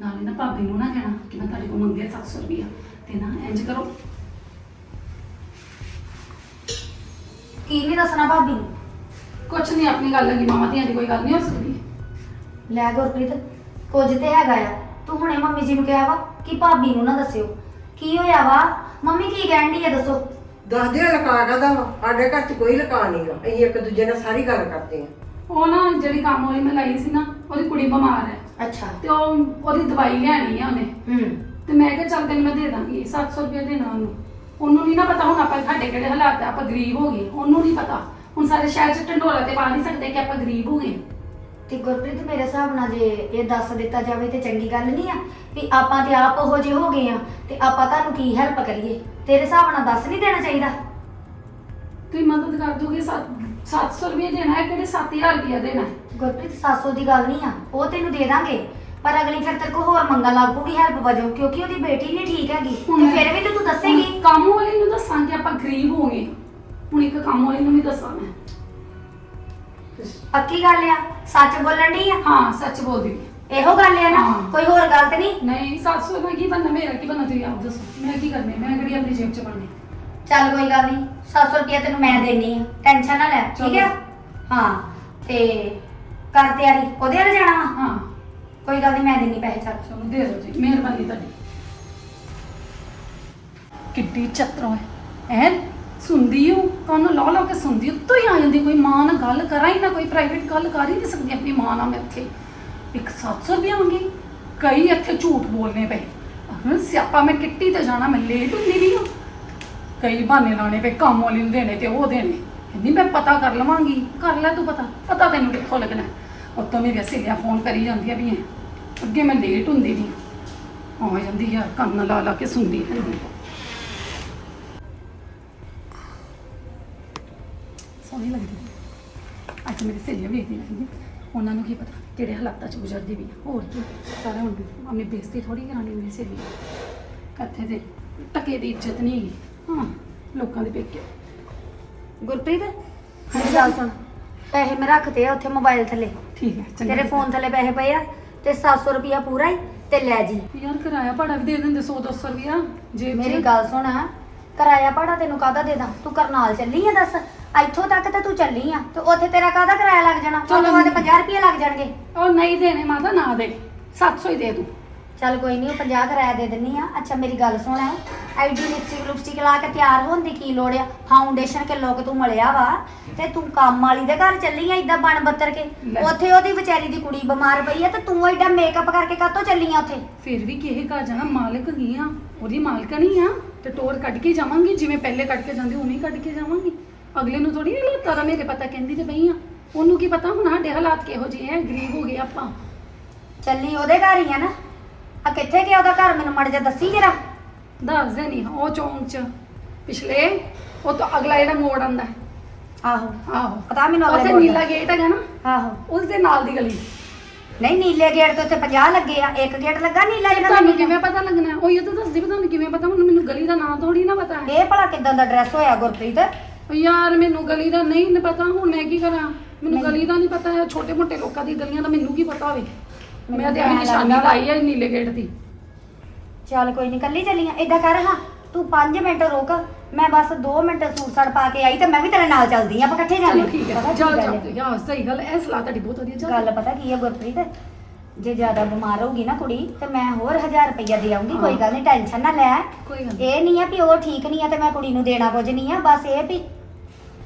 ਨਾਲੇ ਨਾ ਭਾਬੀ ਨੂੰ ਨਾ ਕਹਿਣਾ ਕਿ ਮੈਂ ਤੁਹਾਡੇ ਕੋਲ ਮੰਗਿਆ 700 ਰੁਪਇਆ ਤੇ ਨਾ ਇੰਜ ਕਰੋ। ਕੀ ਨਹੀਂ ਦੱਸਣਾ ਭਾਬੀ ਨੂੰ? ਕੁਛ ਨਹੀਂ ਆਪਣੀ ਗੱਲ ਲੱਗੀ ਮਾਮਾ ਧੀਆਂ ਦੀ ਕੋਈ ਗੱਲ ਨਹੀਂ ਹੋ ਸਕਦੀ। ਲੈ ਗੁਰਪ੍ਰੀਤ ਕੁਝ ਤੇ ਹੈਗਾ ਆ। ਤੂੰ ਹੁਣੇ ਮੰਮੀ ਜੀ ਨੂੰ ਕਿਹਾ ਵਾ ਕਿ ਭਾਬੀ ਨੂੰ ਨਾ ਦੱਸਿਓ। ਕੀ ਹੋਇਆ ਵਾ? ਮੰਮੀ ਕੀ ਕਹਿਣ ਡਈ ਆ ਦੱਸੋ? ਦੱਸਦੇ ਆ ਲਕਾ ਕਾਦਾ ਵਾ? ਸਾਡੇ ਘਰ 'ਚ ਕੋਈ ਲਕਾ ਨਹੀਂਗਾ ਅਸੀਂ ਇੱਕ ਦੂਜੇ ਨਾਲ ਸਾਰੀ ਗੱਲ ਕਰਦੇ ਆ। ਉਹ ਨਾ ਜਿਹੜੀ ਕੰਮ ਵਾਲੀ ਮੈਂ ਲਾਈ ਸੀ ਨਾ ਉਹਦੀ ਕੁੜੀ ਬਿਮਾਰ ਹੈ। ਅੱਛਾ। ਤੇ ਉਹ ਉਹਦੀ ਦਵਾਈ ਲੈਣੀ ਆ ਉਹਨੇ। ਹੂੰ। ਤੇ ਮੈਂ ਕਿਹਾ ਚੱਲ ਤੈਨੂੰ ਮੈਂ ਦੇ ਦਾਂਗੀ 700 ਰੁਪਏ ਦੇਣਾ ਉਹਨੂੰ। ਉਹਨੂੰ ਨਹੀਂ ਨਾ ਪਤਾ ਹੁਣ ਆਪਾਂ ਸਾਡੇ ਕਿਹੜੇ ਹਾਲਾਤ ਆ ਆਪਾਂ ਗਰੀਬ ਹੋ ਗਏ ਉਹਨੂੰ ਨਹੀਂ ਪਤਾ। ਹੁਣ ਸਾਰੇ ਸ਼ਹਿਰ 'ਚ ਢੰਡੋਲਾ ਤੇ ਪਾ ਨਹੀਂ ਸਕਦੇ ਕਿ ਆਪਾਂ ਗਰੀਬ ਹੋ ਗਏ। ਤੇ ਗੁਰਪ੍ਰੀਤ ਮੇਰੇ ਹਿਸਾਬ ਨਾਲ ਜੇ ਇਹ ਦੱਸ ਦਿੱਤਾ ਜਾਵੇ ਤੇ ਚੰਗੀ ਗੱਲ ਨਹੀਂ ਆ ਵੀ ਆਪਾਂ ਤੇ ਆਪ ਉਹੋ ਜਿਹੇ ਹੋ ਗਏ ਆ ਤੇ ਆਪਾਂ ਤੁਹਾਨੂੰ ਕੀ ਹੈਲਪ ਕਰੀਏ? ਤੇਰੇ ਹਿਸਾਬ ਨਾਲ ਦੱਸ ਨਹੀਂ ਦੇਣਾ ਚਾਹੀਦਾ? ਤੁਸੀਂ ਮਦਦ ਕਰ ਦੋਗੇ 700 ਰੁਪਏ ਦੇਣਾ ਹੈ ਕਿਹੜੇ 7000 ਰੁਪਏ ਦੇਣਾ ਹੈ? ਗੁਰਪ੍ਰੀਤ 700 ਦੀ ਗੱਲ ਨਹੀਂ ਆ ਉਹ ਤੈਨੂੰ ਦੇ ਦਾਂਗੇ। ਪਰ ਅਗਲੀ ਫਿਰ ਤੇਰੇ ਕੋ ਹੋਰ ਮੰਗਣ ਲੱਗ ਪਊਗੀ ਹੈਲਪ ਵਜੋਂ ਕਿਉਂਕਿ ਉਹਦੀ ਬੇਟੀ ਨਹੀਂ ਠੀਕ ਹੈਗੀ। ਹੁਣ ਮੈਂ- ਫਿਰ ਵੀ ਤੇ ਤੂੰ ਦੱਸੇਂਗੀ। ਕੰਮ ਵਾਲੀ ਨੂੰ ਦੱਸਾਂਗੇ ਆਪਾਂ ਗਰੀਬ ਹੋ ਗਏ ਹੁਣ ਇੱਕ ਕੰਮ ਵਾਲੀ ਨੂੰ ਵੀ ਦੱਸਾਂ ਮੈਂ। ਪੱਕੀ ਗੱਲ ਆ ਸੱਚ ਬੋਲਣ ਦੀ ਆ? ਹਾਂ ਸੱਚ ਬੋਲਦੀ ਇਹੋ ਗੱਲ ਆ ਨਾ ਹਾਂ। ਕੋਈ ਹੋਰ ਗੱਲ ਤੇ ਨਹੀਂ। ਨਹੀਂ 700 ਦਾ ਕੀ ਬੰਨਾ ਮੇਰਾ ਕੀ ਬੰਨਾ ਤੁਸੀਂ ਆਪ ਦੱਸੋ। ਮੈਂ ਕੀ ਕਰਨੇ ਮੈਂ ਕਿਹੜੀ ਆਪਣੀ ਜੇਬ ਚ ਪਾਣੇ ਚੱਲ ਕੋਈ ਗੱਲ ਨਹੀਂ 700 ਰੁਪਏ ਤੈਨੂੰ ਮੈਂ ਦੇਣੀ ਆ। ਟੈਨਸ਼ਨ ਨਾ ਲੈ ਠੀਕ ਆ? ਹਾਂ ਤੇ ਕਰ ਤਿਆਰੀ ਉਹਦੇ ਨਾਲ ਜਾਣਾ ਵਾ? ਹਾਂ। ਕੋਈ ਗੱਲ ਨਹੀਂ ਮੈਂ ਦੇਣੀ ਪੈਸੇ ਚੱਲ ਚਲੋ ਦੇ ਦਿਓ ਜੀ ਮਿਹਰਬਾਨੀ ਤੁਹਾਡੀ। ਕਿੱਡੀ ਚਤਰੋ ਹੈ ਐ ਸੁਣਦੀ ਹੂੰ ਤੁਹਾਨੂੰ ਲਾ ਲਾ ਕੇ ਸੁਣਦੀ ਉੱਤੋਂ ਹੀ ਆ ਜਾਂਦੀ ਕੋਈ ਮਾਂ ਨਾਲ ਗੱਲ ਕਰਾਂ ਹੀ ਨਾ ਕੋਈ ਪ੍ਰਾਈਵੇਟ ਗੱਲ ਕਰ ਹੀ ਨਹੀਂ ਸਕਦੀ ਆਪਣੀ ਮਾਂ ਨਾਲ ਮੈਂ ਇੱਥੇ ਇੱਕ 700 ਰੁਪਇਆ ਮੰਗੀ ਕਈ ਇੱਥੇ ਝੂਠ ਬੋਲਨੇ ਪਏ। ਹੁਣ ਸਿਆਪਾ ਮੈਂ ਕਿੱਟੀ ਤੇ ਜਾਣਾ ਮੈਂ ਲੇਟ ਹੁੰਦੀ ਵੀ ਹਾਂ ਕਈ ਬਹਾਨੇ ਲਾਣੇ ਪਏ ਕੰਮ ਵਾਲੀ ਨੂੰ ਦੇਣੇ ਤੇ ਉਹ ਦੇਣੇ। ਕਹਿੰਦੀ, ਮੈਂ ਪਤਾ ਕਰ ਲਵਾਂਗੀ, ਕਰ ਲੈ ਤੂੰ ਪਤਾ ਪਤਾ ਤੈਨੂੰ ਕਿੱਥੋਂ ਲੱਗਣਾ ਉੱਤੋਂ ਮੇਰੀ ਸਹੇਲੀਆਂ ਫੋਨ ਕਰੀ ਜਾਂਦੀਆਂ ਵੀ ਐ ਅੱਗੇ ਮੈਂ ਲੇਟ ਹੁੰਦੀ ਨਹੀਂ ਆ ਜਾਂਦੀ ਯਾਰ ਕੰਨ ਲਾ ਲਾ ਕੇ ਸੁਣਦੀ ਰਹਿੰਦੀ ਸੋਹਣੀ ਲੱਗਦੀ ਅੱਜ ਮੇਰੀ ਸਹੇਲੀਆਂ ਵੇਖਦੀ ਰਹਿੰਦੀ ਉਹਨਾਂ ਨੂੰ ਕੀ ਪਤਾ ਕਿਹੜੇ ਹਾਲਾਤਾਂ 'ਚ ਗੁਜ਼ਰਦੀ ਵੀ ਆ। ਹੋਰ ਕੀ, ਸਾਰਾ ਹੁਣ ਆਪਣੀ ਬੇਇੱਜ਼ਤੀ ਥੋੜੀ ਕਰਾਣੀ ਮੇਰੀ ਸਹੇਲੀ। ਇੱਥੇ ਦੇ ਟਕੇ ਦੀ ਇੱਜ਼ਤ ਨਹੀਂ ਹੈਗੀ। ਹਾਂ, ਲੋਕਾਂ ਦੇ ਪੇਕੇ। ਗੁਰਪ੍ਰੀਤ ਮੇਰੀ ਗੱਲ ਸੁਣ। ਪੈਸੇ ਮੈਂ ਰੱਖਤੇ ਆ ਉੱਥੇ ਮੋਬਾਈਲ ਥੱਲੇ। ਠੀਕ ਹੈ ਚੰਗਾ। ਤੇਰੇ ਫੋਨ ਥੱਲੇ ਪੈਸੇ ਪਏ ਆ ਤੇ 700 ਰੁਪਿਆ ਪੂਰਾ ਹੀ ਤੇ ਲੈ ਜੀ। ਯਾਰ ਕਿਰਾਇਆ ਭਾੜਾ ਵੀ ਦੇ ਦਿੰਦੇ 100 200 ਰੁਪਇਆ ਜੇ ਮੇਰੀ ਗੱਲ ਸੁਣ ਕਿਰਾਇਆ ਭਾੜਾ ਤੈਨੂੰ ਕਾਹਦਾ ਦੇ ਦਾਂ? ਤੂੰ ਕਰਨਾਲ ਚੱਲੀ ਆ ਦੱਸ। ਇੱਥੋਂ ਤੱਕ ਤੇ ਤੂੰ ਚੱਲੀ ਆ। ਤੇ ਉੱਥੇ ਤੇਰਾ ਕਾਹਦਾ ਕਿਰਾਇਆ ਲੱਗ ਜਾਣਾ? ਚਲੋ ਚਲੋ ਬਾਅਦ 50 ਰੁਪਏ ਲੱਗ ਜਾਣਗੇ। ਉਹ ਨਹੀਂ ਦੇਣੇ ਮਾਤਾ ਨਾ ਦੇ। 700 ਹੀ ਦੇ ਦੂੰ। ਚੱਲ ਕੋਈ ਨਹੀਂ ਉਹ 50 ਕਿਰਾਇਆ ਦੇ ਦਿੰਨੀ ਆ। ਅੱਛਾ ਮੇਰੀ ਗੱਲ ਸੁਣ ਆਈਡੀ ਲਿਪਸਟਿਕ ਲੁਪਸਟਿਕ ਲਾ ਕੇ ਤਿਆਰ ਹੋਣ ਦੀ ਕੀ ਲੋੜ ਆ? ਫਾਊਂਡੇਸ਼ਨ ਕੇ ਲੋਕ ਤੂੰ ਮਿਲਿਆ ਵਾ ਤੇ ਤੂੰ ਕੰਮ ਵਾਲੀ ਦੇ ਘਰ ਚੱਲੀ ਆ ਇਦਾਂ ਬਣ ਬੱਤਰ ਕੇ। ਲੈ। ਉੱਥੇ ਉਹਦੀ ਵਿਚਾਰੀ ਦੀ ਕੁੜੀ ਬਿਮਾਰ ਪਈ ਆ ਤੇ ਤੂੰ ਐਡਾ ਮੇਕਅਪ ਕਰਕੇ ਕਾਹਤੋਂ ਚੱਲੀ ਆ ਉੱਥੇ? ਫਿਰ ਵੀ ਕਿਹੇ ਘਰ ਜਾਣਾ? ਮਾਲਕ ਹੀ ਆ। ਉਹਦੀ ਮਾਲਕਣੀ ਆ ਤੇ ਟੋਰ ਕੱਢ ਕੇ ਜਾਵਾਂਗੀ। ਜਿਵੇਂ ਪਹਿਲੇ ਕੱਢ ਕੇ ਜਾਂਦੀ ਉਵੇਂ ਹੀ ਕੱਢ ਕੇ ਜਾਵਾਂਗੀ। ਅਗਲੇ ਨੂੰ ਥੋੜੀ ਨਹੀਂ ਤਾਰਾ ਮੇਰੇ ਪਤਾ ਕਹਿੰਦੀ ਤੇ ਪਈ ਆ। ਉਹਨੂੰ ਕੀ ਪਤਾ ਹੁਣ ਸਾਡੇ ਹਾਲਾਤ ਕਿਹੋ ਜਿਹੇ ਆ ਗਰੀਬ ਹੋ ਗਏ ਆਪਾਂ। ਚੱਲੀ ਉਹਦੇ ਘਰ ਹੀ ਆ ਨਾ। ਆ ਕਿੱਥੇ ਗਿਆ ਉਹਦਾ ਘਰ? ਮੈਨੂੰ ਮੜ ਜਾ ਦੱਸੀ ਜਰਾ। ਦੱਸਦੇ ਨਹੀਂ ਉਹ ਚੌਂਕ ਚ। ਪਿਛਲੇ ਉਹ ਤੋਂ ਅਗਲਾ ਜਿਹੜਾ ਮੋੜ ਆਂਦਾ ਆਹੋ। ਆਹੋ। ਪਤਾ ਮੈਨੂੰ ਅਗਲੇ ਉੱਥੇ ਮੋੜ ਦਾ। ਨੀਲਾ ਗੇਟ ਹੈਗਾ ਨਾ ਆਹੋ। ਉਸ ਦੇ ਨਾਲ ਦੀ ਗਲੀ। ਨਹੀਂ ਨੀਲੇ ਗੇਟ ਤੇ ਉੱਥੇ 50 ਲੱਗੇ ਆ। ਇੱਕ ਗੇਟ ਲੱਗਾ ਨੀਲਾ ਜਿਹੜਾ ਤੁਹਾਨੂੰ। ਕਿਵੇਂ ਪਤਾ ਲੱਗਣਾ? ਉਹ ਇਹ ਤਾਂ ਦੱਸਦੀ ਵੀ ਤੁਹਾਨੂੰ ਕਿਵੇਂ ਪਤਾ? ਹੁਣ ਮੈਨੂੰ ਗਲੀ ਦਾ ਨਾਂ ਥੋੜੀ ਨਾ ਪਤਾ। ਹੈ ਇਹ ਭਲਾ ਕਿਦਾਂ ਦਾ ਡਰੈਸ ਹੋਇਆ ਗੁਰਪ੍ਰੀਤ? ਉਹ ਯਾਰ ਮੈਨੂੰ ਗਲੀ ਦਾ ਨਹੀਂ ਨ ਪਤਾ। ਹੁਣ ਮੈਂ ਕੀ ਕਰਾਂ? ਮੈਨੂੰ। ਗਲੀ ਦਾ ਨਹੀਂ ਪਤਾ। ਹੈ ਛੋਟੇ ਮੋਟੇ ਲੋਕਾਂ ਦੀ ਗਲੀਆਂ ਦਾ ਮੈਨੂੰ ਕੀ ਪਤਾ ਹੋਵੇ? ਮੈਂ ਤੇ ਐਂ ਨਿਸ਼ਾਨੀ ਲੱਗਦਾ ਲਾਈ ਹੈ ਨੀਲੇ ਗੇਟ ਦੀ। ਚੱਲ ਕੋਈ ਨਹੀਂ ਕੱਲੀ ਚੱਲੀ ਆ। ਏਦਾਂ ਕਰ ਹਾਂ ਤੂੰ 5 ਮਿੰਟ ਰੁਕ ਮੈਂ ਬਸ 2 ਮਿੰਟ ਸੂਟ ਸਾੜ ਪਾ ਕੇ ਆਈ ਤੇ ਮੈਂ ਵੀ ਤੇਰੇ ਨਾਲ ਚੱਲਦੀ ਆ ਆਪਾਂ ਇਕੱਠੇ ਚਲੋ ਜਾਂਦੇ ਠੀਕ ਹੈ ਕੀ ਜਾਓ ਜਾਓ ਹੈ? ਯਾਰ ਸਹੀ ਗੱਲ ਹੈ ਇਹ ਸਲਾਹ ਤੁਹਾਡੀ ਬਹੁਤ ਵਧੀਆ ਚੱਲ। ਗੱਲ ਪਤਾ ਕੀ ਹੈ ਗੁਰਪ੍ਰੀਤ? ਜੇ ਜ਼ਿਆਦਾ ਬਿਮਾਰ ਹੋਊਗੀ ਨਾ ਕੁੜੀ ਤੇ ਮੈਂ ਹੋਰ 1000 ਰੁਪਈਆ ਦੇ ਆਉਂਗੀ ਕੋਈ ਗੱਲ ਨਹੀਂ ਟੈਨਸ਼ਨ ਨਾ ਲੈ। ਕੋਈ ਗੱਲ ਨਹੀਂ ਇਹ ਨਹੀਂ ਆ ਵੀ ਉਹ ਠੀਕ ਨਹੀਂ ਆ ਤੇ ਮੈਂ ਕੁੜੀ ਨੂੰ ਦੇਣਾ ਕੁਝ ਨਹੀਂ ਆ ਬਸ ਇਹ ਵੀ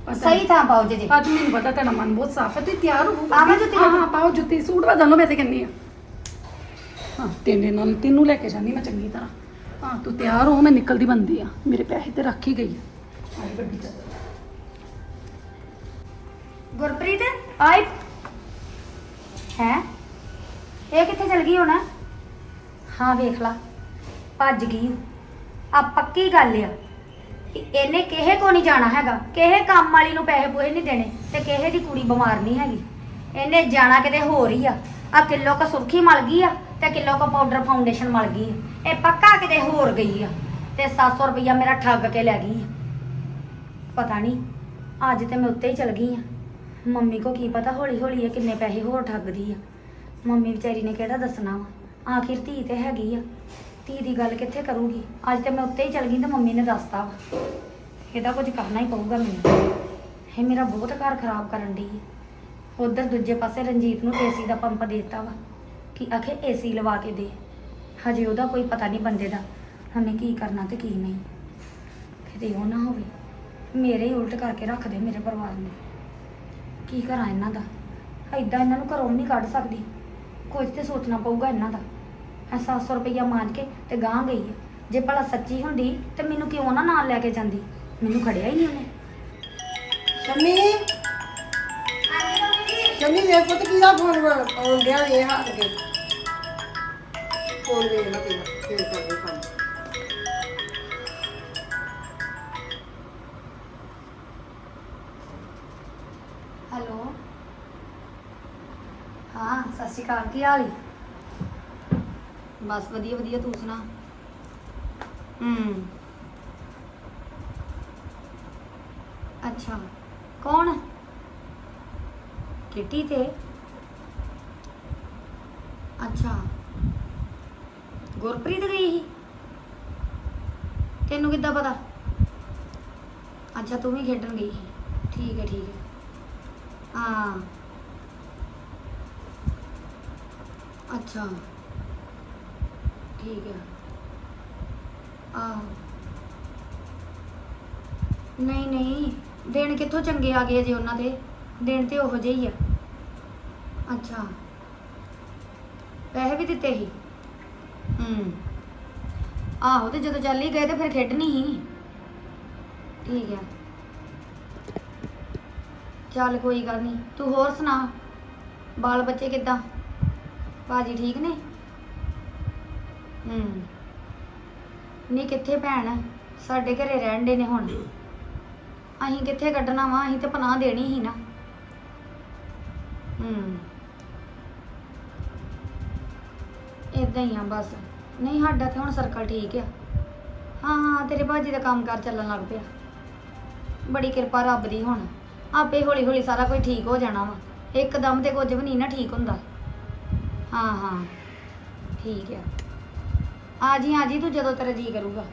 ਪਤਾ ਸਹੀ ਥਾਂ ਪਾਓ ਜੇ ਅੱਜ ਮੈਨੂੰ ਪਤਾ ਤੁਹਾਡਾ ਮਨ ਬਹੁਤ ਸਾਫ਼ ਹੈ ਤੁਸੀਂ ਤਿਆਰ ਹੋ ਆਵਾਂ ਜੁੱਤੀ ਹਾਂ ਹਾਂ ਪਾਓ ਜੁੱਤੀ ਸੂਟ ਬਦਲ ਲਓ ਮੈਂ ਤੇ ਕਹਿੰਦੀ ਆ ਹਾਂ, ਤੇਨੇ ਨਾਲ ਤੈਨੂੰ ਲੈ ਕੇ ਜਾਨੀ ਮੈਂ ਚੰਗੀ ਤਰ੍ਹਾਂ। ਹਾਂ, ਤੂੰ ਤਿਆਰ ਹੋ, ਮੈਂ ਨਿਕਲਦੀ ਬੰਦੀ ਆ ਮੇਰੇ ਪੈਸੇ ਤੇ ਰੱਖ ਹੀ ਗਈ ਆ। ਆਈ ਵੱਡੀ ਚੱਲ। ਗੁਰਪ੍ਰੀਤ, ਆਈ। ਹੈ? ਇਹ ਕਿੱਥੇ ਚਲ ਗਈ ਹੋਣਾ? ਹਾਂ, ਵੇਖ ਲਾ। ਭੱਜ ਗਈ ਆ ਪੱਕੀ ਗੱਲ ਆ ਕਿ ਇਹਨੇ ਕਿਹੇ ਕੋ ਨਹੀਂ ਜਾਣਾ ਹੈਗਾ। ਕਿਹੇ ਕੰਮ ਵਾਲੀ ਨੂੰ ਪੈਸੇ ਪੂਹੇ ਨਹੀਂ ਦੇਣੇ ਤੇ ਕਿਹੇ ਦੀ ਕੁੜੀ ਬਿਮਾਰ ਨਹੀਂ ਹੈਗੀ। ਇਹਨੇ ਜਾਣਾ ਕਿਤੇ ਹੋਰ ਹੀ ਆ। ਆ ਕਿਲੋ ਕ ਸੁਰਖੀ ਮਲ ਗਈ ਆ। ਤੇ ਕਿਲੋ ਕ ਪਾਊਡਰ ਫਾਊਂਡੇਸ਼ਨ ਮਲ ਗਈ ਇਹ ਪੱਕਾ ਕਿਤੇ ਹੋਰ ਗਈ ਆ। ਤੇ 700 ਰੁਪਈਆ ਮੇਰਾ ਠੱਗ ਕੇ ਲੈ ਗਈ ਆ। ਪਤਾ ਨਹੀਂ ਅੱਜ ਤੇ ਮੈਂ ਉੱਤੇ ਹੀ ਚਲ ਗਈ ਆ। ਮੰਮੀ ਕੋ ਕੀ ਪਤਾ ਹੌਲੀ ਹੌਲੀ ਇਹ ਕਿੰਨੇ ਪੈਸੇ ਹੋਰ ਠੱਗਦੀ ਆ। ਮੰਮੀ ਵਿਚਾਰੀ ਨੇ ਕਿਹੜਾ ਦੱਸਣਾ ਵਾ? ਆਖਿਰ ਧੀ ਤੇ ਹੈਗੀ ਆ। ਧੀ ਦੀ ਗੱਲ ਕਿੱਥੇ ਕਰੂਗੀ? ਅੱਜ ਤੇ ਮੈਂ ਉੱਤੇ ਹੀ ਚਲ ਗਈ ਤੇ ਮੰਮੀ ਨੇ ਦੱਸਤਾ ਵਾ। ਇਹਦਾ ਕੁਝ ਕਰਨਾ ਹੀ ਪਊਗਾ ਮੈਨੂੰ। ਇਹ ਮੇਰਾ ਬਹੁਤ ਘਰ ਖਰਾਬ ਕਰਨ ਦੀ ਉਧਰ ਦੂਜੇ ਪਾਸੇ ਰਣਜੀਤ ਨੂੰ ਏਸੀ ਦਾ ਪੰਪ ਦੇਤਾ ਵਾ। ਕਿ ਆਖੇ ਏਸੀ ਲਵਾ ਕੇ ਦੇ। ਹਜੇ ਉਹਦਾ ਕੋਈ ਪਤਾ ਨਹੀਂ ਬੰਦੇ ਦਾ, ਹਮੇ ਕੀ ਕਰਨਾ ਤੇ ਕੀ ਨਹੀਂ। ਕਿਤੇ ਉਹ ਨਾ ਹੋਵੇ, ਮੇਰੇ ਹੀ ਉਲਟ ਕਰਕੇ ਰੱਖ ਦੇ ਮੇਰੇ ਪਰਿਵਾਰ ਨੂੰ। ਕੀ ਕਰਾਂ ਇਹਨਾਂ ਦਾ? ਐਦਾਂ ਇਹਨਾਂ ਨੂੰ ਘਰੋਂ ਨਹੀਂ ਕੱਢ ਸਕਦੀ। ਕੁਝ ਤੇ ਸੋਚਣਾ ਪਊਗਾ ਇਹਨਾਂ ਦਾ। ਆ 700 ਰੁਪਈਆ ਮੰਗ ਕੇ ਤੇ ਗਾਂ ਗਈ ਹੈ ਜੇ ਭਲਾ ਸੱਚੀ ਹੁੰਦੀ ਤੇ ਮੈਨੂੰ ਕਿਉਂ ਨਾ ਨਾਲ ਲੈ ਕੇ ਜਾਂਦੀ? ਮੈਨੂੰ ਖੜਿਆ ਹੀ ਨਹੀਂ ਉਹਨੇ। ਸ਼ਮੀ! ਸ਼ਮੀ ਵੇਖ ਪੁੱਤ ਕਿਹਦਾ ਫੋਨ ਆਉਣ ਡਿਆ ਇਹ ਹੱਥ ਕੇ ਫੋਨ ਵੇਖ ਲੈ ਪਹਿਲਾਂ ਫਿਰ ਕਰਦੇ ਕੰਮ ਹੈਲੋ। ਹਾਂ ਸਤਿ ਸ਼੍ਰੀ ਅਕਾਲ ਕੀ ਹਾਲ ਈ ਬਸ ਵਧੀਆ ਵਧੀਆ ਤੂੰ ਸੁਣਾ? ਹੂੰ। ਅੱਛਾ ਕੌਣ? ਕਿੱਟੀ ਤੇ। ਅੱਛਾ। ਗੁਰਪ੍ਰੀਤ ਗਈ ਸੀ? ਤੈਨੂੰ ਕਿੱਦਾਂ ਪਤਾ? ਅੱਛਾ, ਤੂੰ ਵੀ ਖੇਡਣ ਗਈ ਸੀ। ਠੀਕ ਹੈ ਠੀਕ ਹੈ। ਹਾਂ। ਅੱਛਾ। ਠੀਕ ਹੈ। ਆਹੋ। ਨਹੀਂ ਨਹੀਂ। ਦਿਨ ਕਿੱਥੋਂ ਚੰਗੇ ਆ ਗਏ ਜੇ ਉਹਨਾਂ ਦੇ? ਦਿਨ ਤੇ ਉਹੋ ਜਿਹੇ ਹੀ ਆ। ਅੱਛਾ। ਪੈਸੇ ਵੀ ਦਿੱਤੇ ਸੀ? ਹੂੰ। ਆਹੋ, ਤੇ ਜਦੋਂ ਚੱਲ ਹੀ ਗਏ ਤੇ ਫਿਰ ਖੇਡਣੀ ਸੀ। ਠੀਕ ਹੈ ਚੱਲ ਕੋਈ ਗੱਲ ਨਹੀਂ, ਤੂੰ ਹੋਰ ਸੁਣਾ, ਬਾਲ ਬੱਚੇ ਕਿੱਦਾਂ? ਭਾਜੀ ਠੀਕ ਨੇ? ਹੂੰ। ਨਹੀਂ, ਕਿੱਥੇ ਭੈਣ? ਸਾਡੇ ਘਰੇ ਰਹਿਣ ਦੇ ਨੇ ਹੁਣ। ਅਸੀਂ ਕਿੱਥੇ ਕੱਢਣਾ ਵਾ? ਅਸੀਂ ਤੇ ਪਨਾਹ ਦੇਣੀ ਸੀ ਨਾ। ਹੂੰ। ਇਦਾਂ ਹੀ ਆ ਬਸ। ਨਹੀਂ, ਸਾਡਾ ਤੇ ਹੁਣ ਸਰਕਲ ਠੀਕ ਆ। ਹਾਂ ਹਾਂ, ਤੇਰੇ ਭਾਜੀ ਦਾ ਕੰਮ ਕਾਰ ਚੱਲਣ ਲੱਗ ਪਿਆ। ਬੜੀ ਕਿਰਪਾ ਰੱਬ ਦੀ ਹੁਣ। ਆਪੇ ਹੌਲੀ ਹੌਲੀ ਸਾਰਾ ਕੁਝ ਠੀਕ ਹੋ ਜਾਣਾ ਵਾ। ਇੱਕਦਮ ਤੇ ਕੁਝ ਵੀ ਨਹੀਂ ਨਾ ਠੀਕ ਹੁੰਦਾ। ਹਾਂ ਹਾਂ, ਠੀਕ ਆ। ਆ ਜੀ ਆ ਜੀ, ਤੂੰ ਜਦੋਂ ਤੇਰਾ ਜੀ ਕਰੂਗਾ।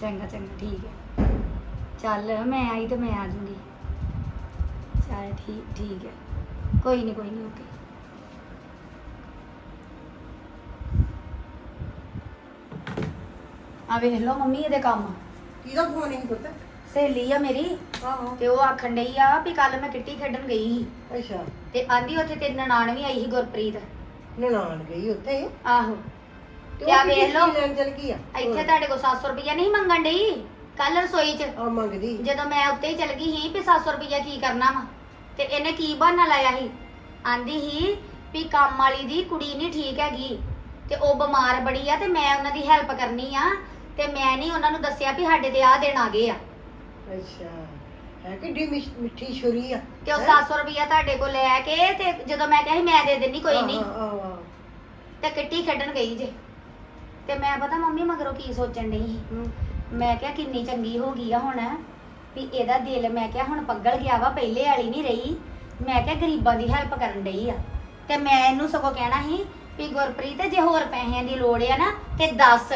ਚੰਗਾ ਚੰਗਾ, ਠੀਕ ਹੈ ਚੱਲ, ਮੈਂ ਆਈ ਤੇ ਮੈਂ ਆ ਜੂੰਗੀ। ਚੱਲ, ਠੀਕ ਠੀਕ ਹੈ ਕੋਈ ਨਹੀਂ ਕੋਈ ਨਹੀਂ ਓਕੇ। ਆ ਵੇਖ ਲਓ ਮੰਮੀ ਇਹਦੇ ਕੰਮ। ਕਿਹਦਾ ਫੋਨ ਹੀ ਪੁੱਤ? ਸਹੇਲੀ ਆ ਮੇਰੀ। ਆਹੋ। ਤੇ ਉਹ ਆਖਣ ਡਈ ਆ ਵੀ ਕੱਲ ਮੈਂ ਕਿੱਟੀ ਖੇਡਣ ਗਈ ਸੀ। ਅੱਛਾ। ਤੇ ਆਂਦੀ ਉੱਥੇ ਤੇ ਨਨਾਣ ਵੀ ਆਈ ਸੀ ਗੁਰਪ੍ਰੀਤ। ਨਨਾਣ ਗਈ ਉੱਥੇ? ਆਹੋ। ਤੇ ਉਹ ਵੇਖ ਲਓ। ਲੈਣ ਚਲ ਗਈ ਆ? ਇੱਥੇ ਤੁਹਾਡੇ ਕੋਲ 700 ਰੁਪਇਆ ਨਹੀਂ ਮੰਗਣ ਡਈ? ਕੱਲ ਰਸੋਈ 'ਚ। ਆ ਮੰਗਦੀ। ਜਦੋਂ ਮੈਂ ਉੱਤੇ ਹੀ ਚਲ ਗਈ ਸੀ ਵੀ 700 ਰੁਪਇਆ ਕੀ ਕਰਨਾ ਵਾ। ਤੇ ਇਹਨੇ ਕੀ ਬਹਾਨਾ ਲਾਇਆ ਸੀ? ਆਂਦੀ ਸੀ ਵੀ ਕੰਮ ਵਾਲੀ ਦੀ ਕੁੜੀ ਨਹੀਂ ਠੀਕ ਹੈਗੀ। ਤੇ ਉਹ ਬਿਮਾਰ ਬੜੀ ਆ ਤੇ ਮੈਂ ਉਹਨਾਂ ਦੀ ਹੈਲਪ ਕਰਨੀ ਆ। ਤੇ ਮੈਂ ਨਹੀਂ ਉਹਨਾਂ ਨੂੰ ਦੱਸਿਆ ਵੀ ਸਾਡੇ ਤੇ ਆਹ ਦਿਨ ਆ ਗਏ ਆ। ਅੱਛਾ। ਹੈ ਕਿੱਡੀ ਮਿਸ਼- ਮਿੱਠੀ ਛੁਰੀ ਆ। ਤੇ ਉਹ ਹੈਂ? 700 ਰੁਪਇਆ ਤੁਹਾਡੇ ਕੋਲ ਲੈ ਕੇ ਤੇ ਜਦੋਂ ਮੈਂ ਕਿਹਾ ਸੀ ਮੈਂ ਦੇ ਦਿੰਨੀ ਕੋਈ ਨਹੀਂ। ਆਹ, ਆਹ, ਆਹ। ਤੇ ਕਿੱਟੀ ਖੇਡਣ ਗਈ ਜੇ। ਤੇ ਮੈਂ ਪਤਾ ਮੰਮੀ ਮਗਰੋਂ ਕੀ ਸੋਚਣ ਡਈ ਸੀ? ਮੈਂ ਕਿਹਾ ਕਿੰਨੀ ਚੰਗੀ ਹੋ ਗਈ ਆ ਹੁਣ ਵੀ ਇਹਦਾ ਦਿਲ ਮੈਂ ਕਿਹਾ ਹੁਣ ਪੱਗਲ ਗਿਆ ਵਾ ਪਹਿਲੇ ਵਾਲੀ ਨਹੀਂ ਰਹੀ। ਮੈਂ ਕਿਹਾ ਗਰੀਬਾਂ ਦੀ ਹੈਲਪ ਕਰਨ ਡਈ ਆ। ਤੇ ਮੈਂ ਇਹਨੂੰ ਸਗੋਂ ਕਹਿਣਾ ਸੀ ਵੀ ਗੁਰਪ੍ਰੀਤ ਜੇ ਹੋਰ ਪੈਸਿਆਂ ਦੀ ਲੋੜ ਆ ਨਾ ਤੇ ਦੱਸ।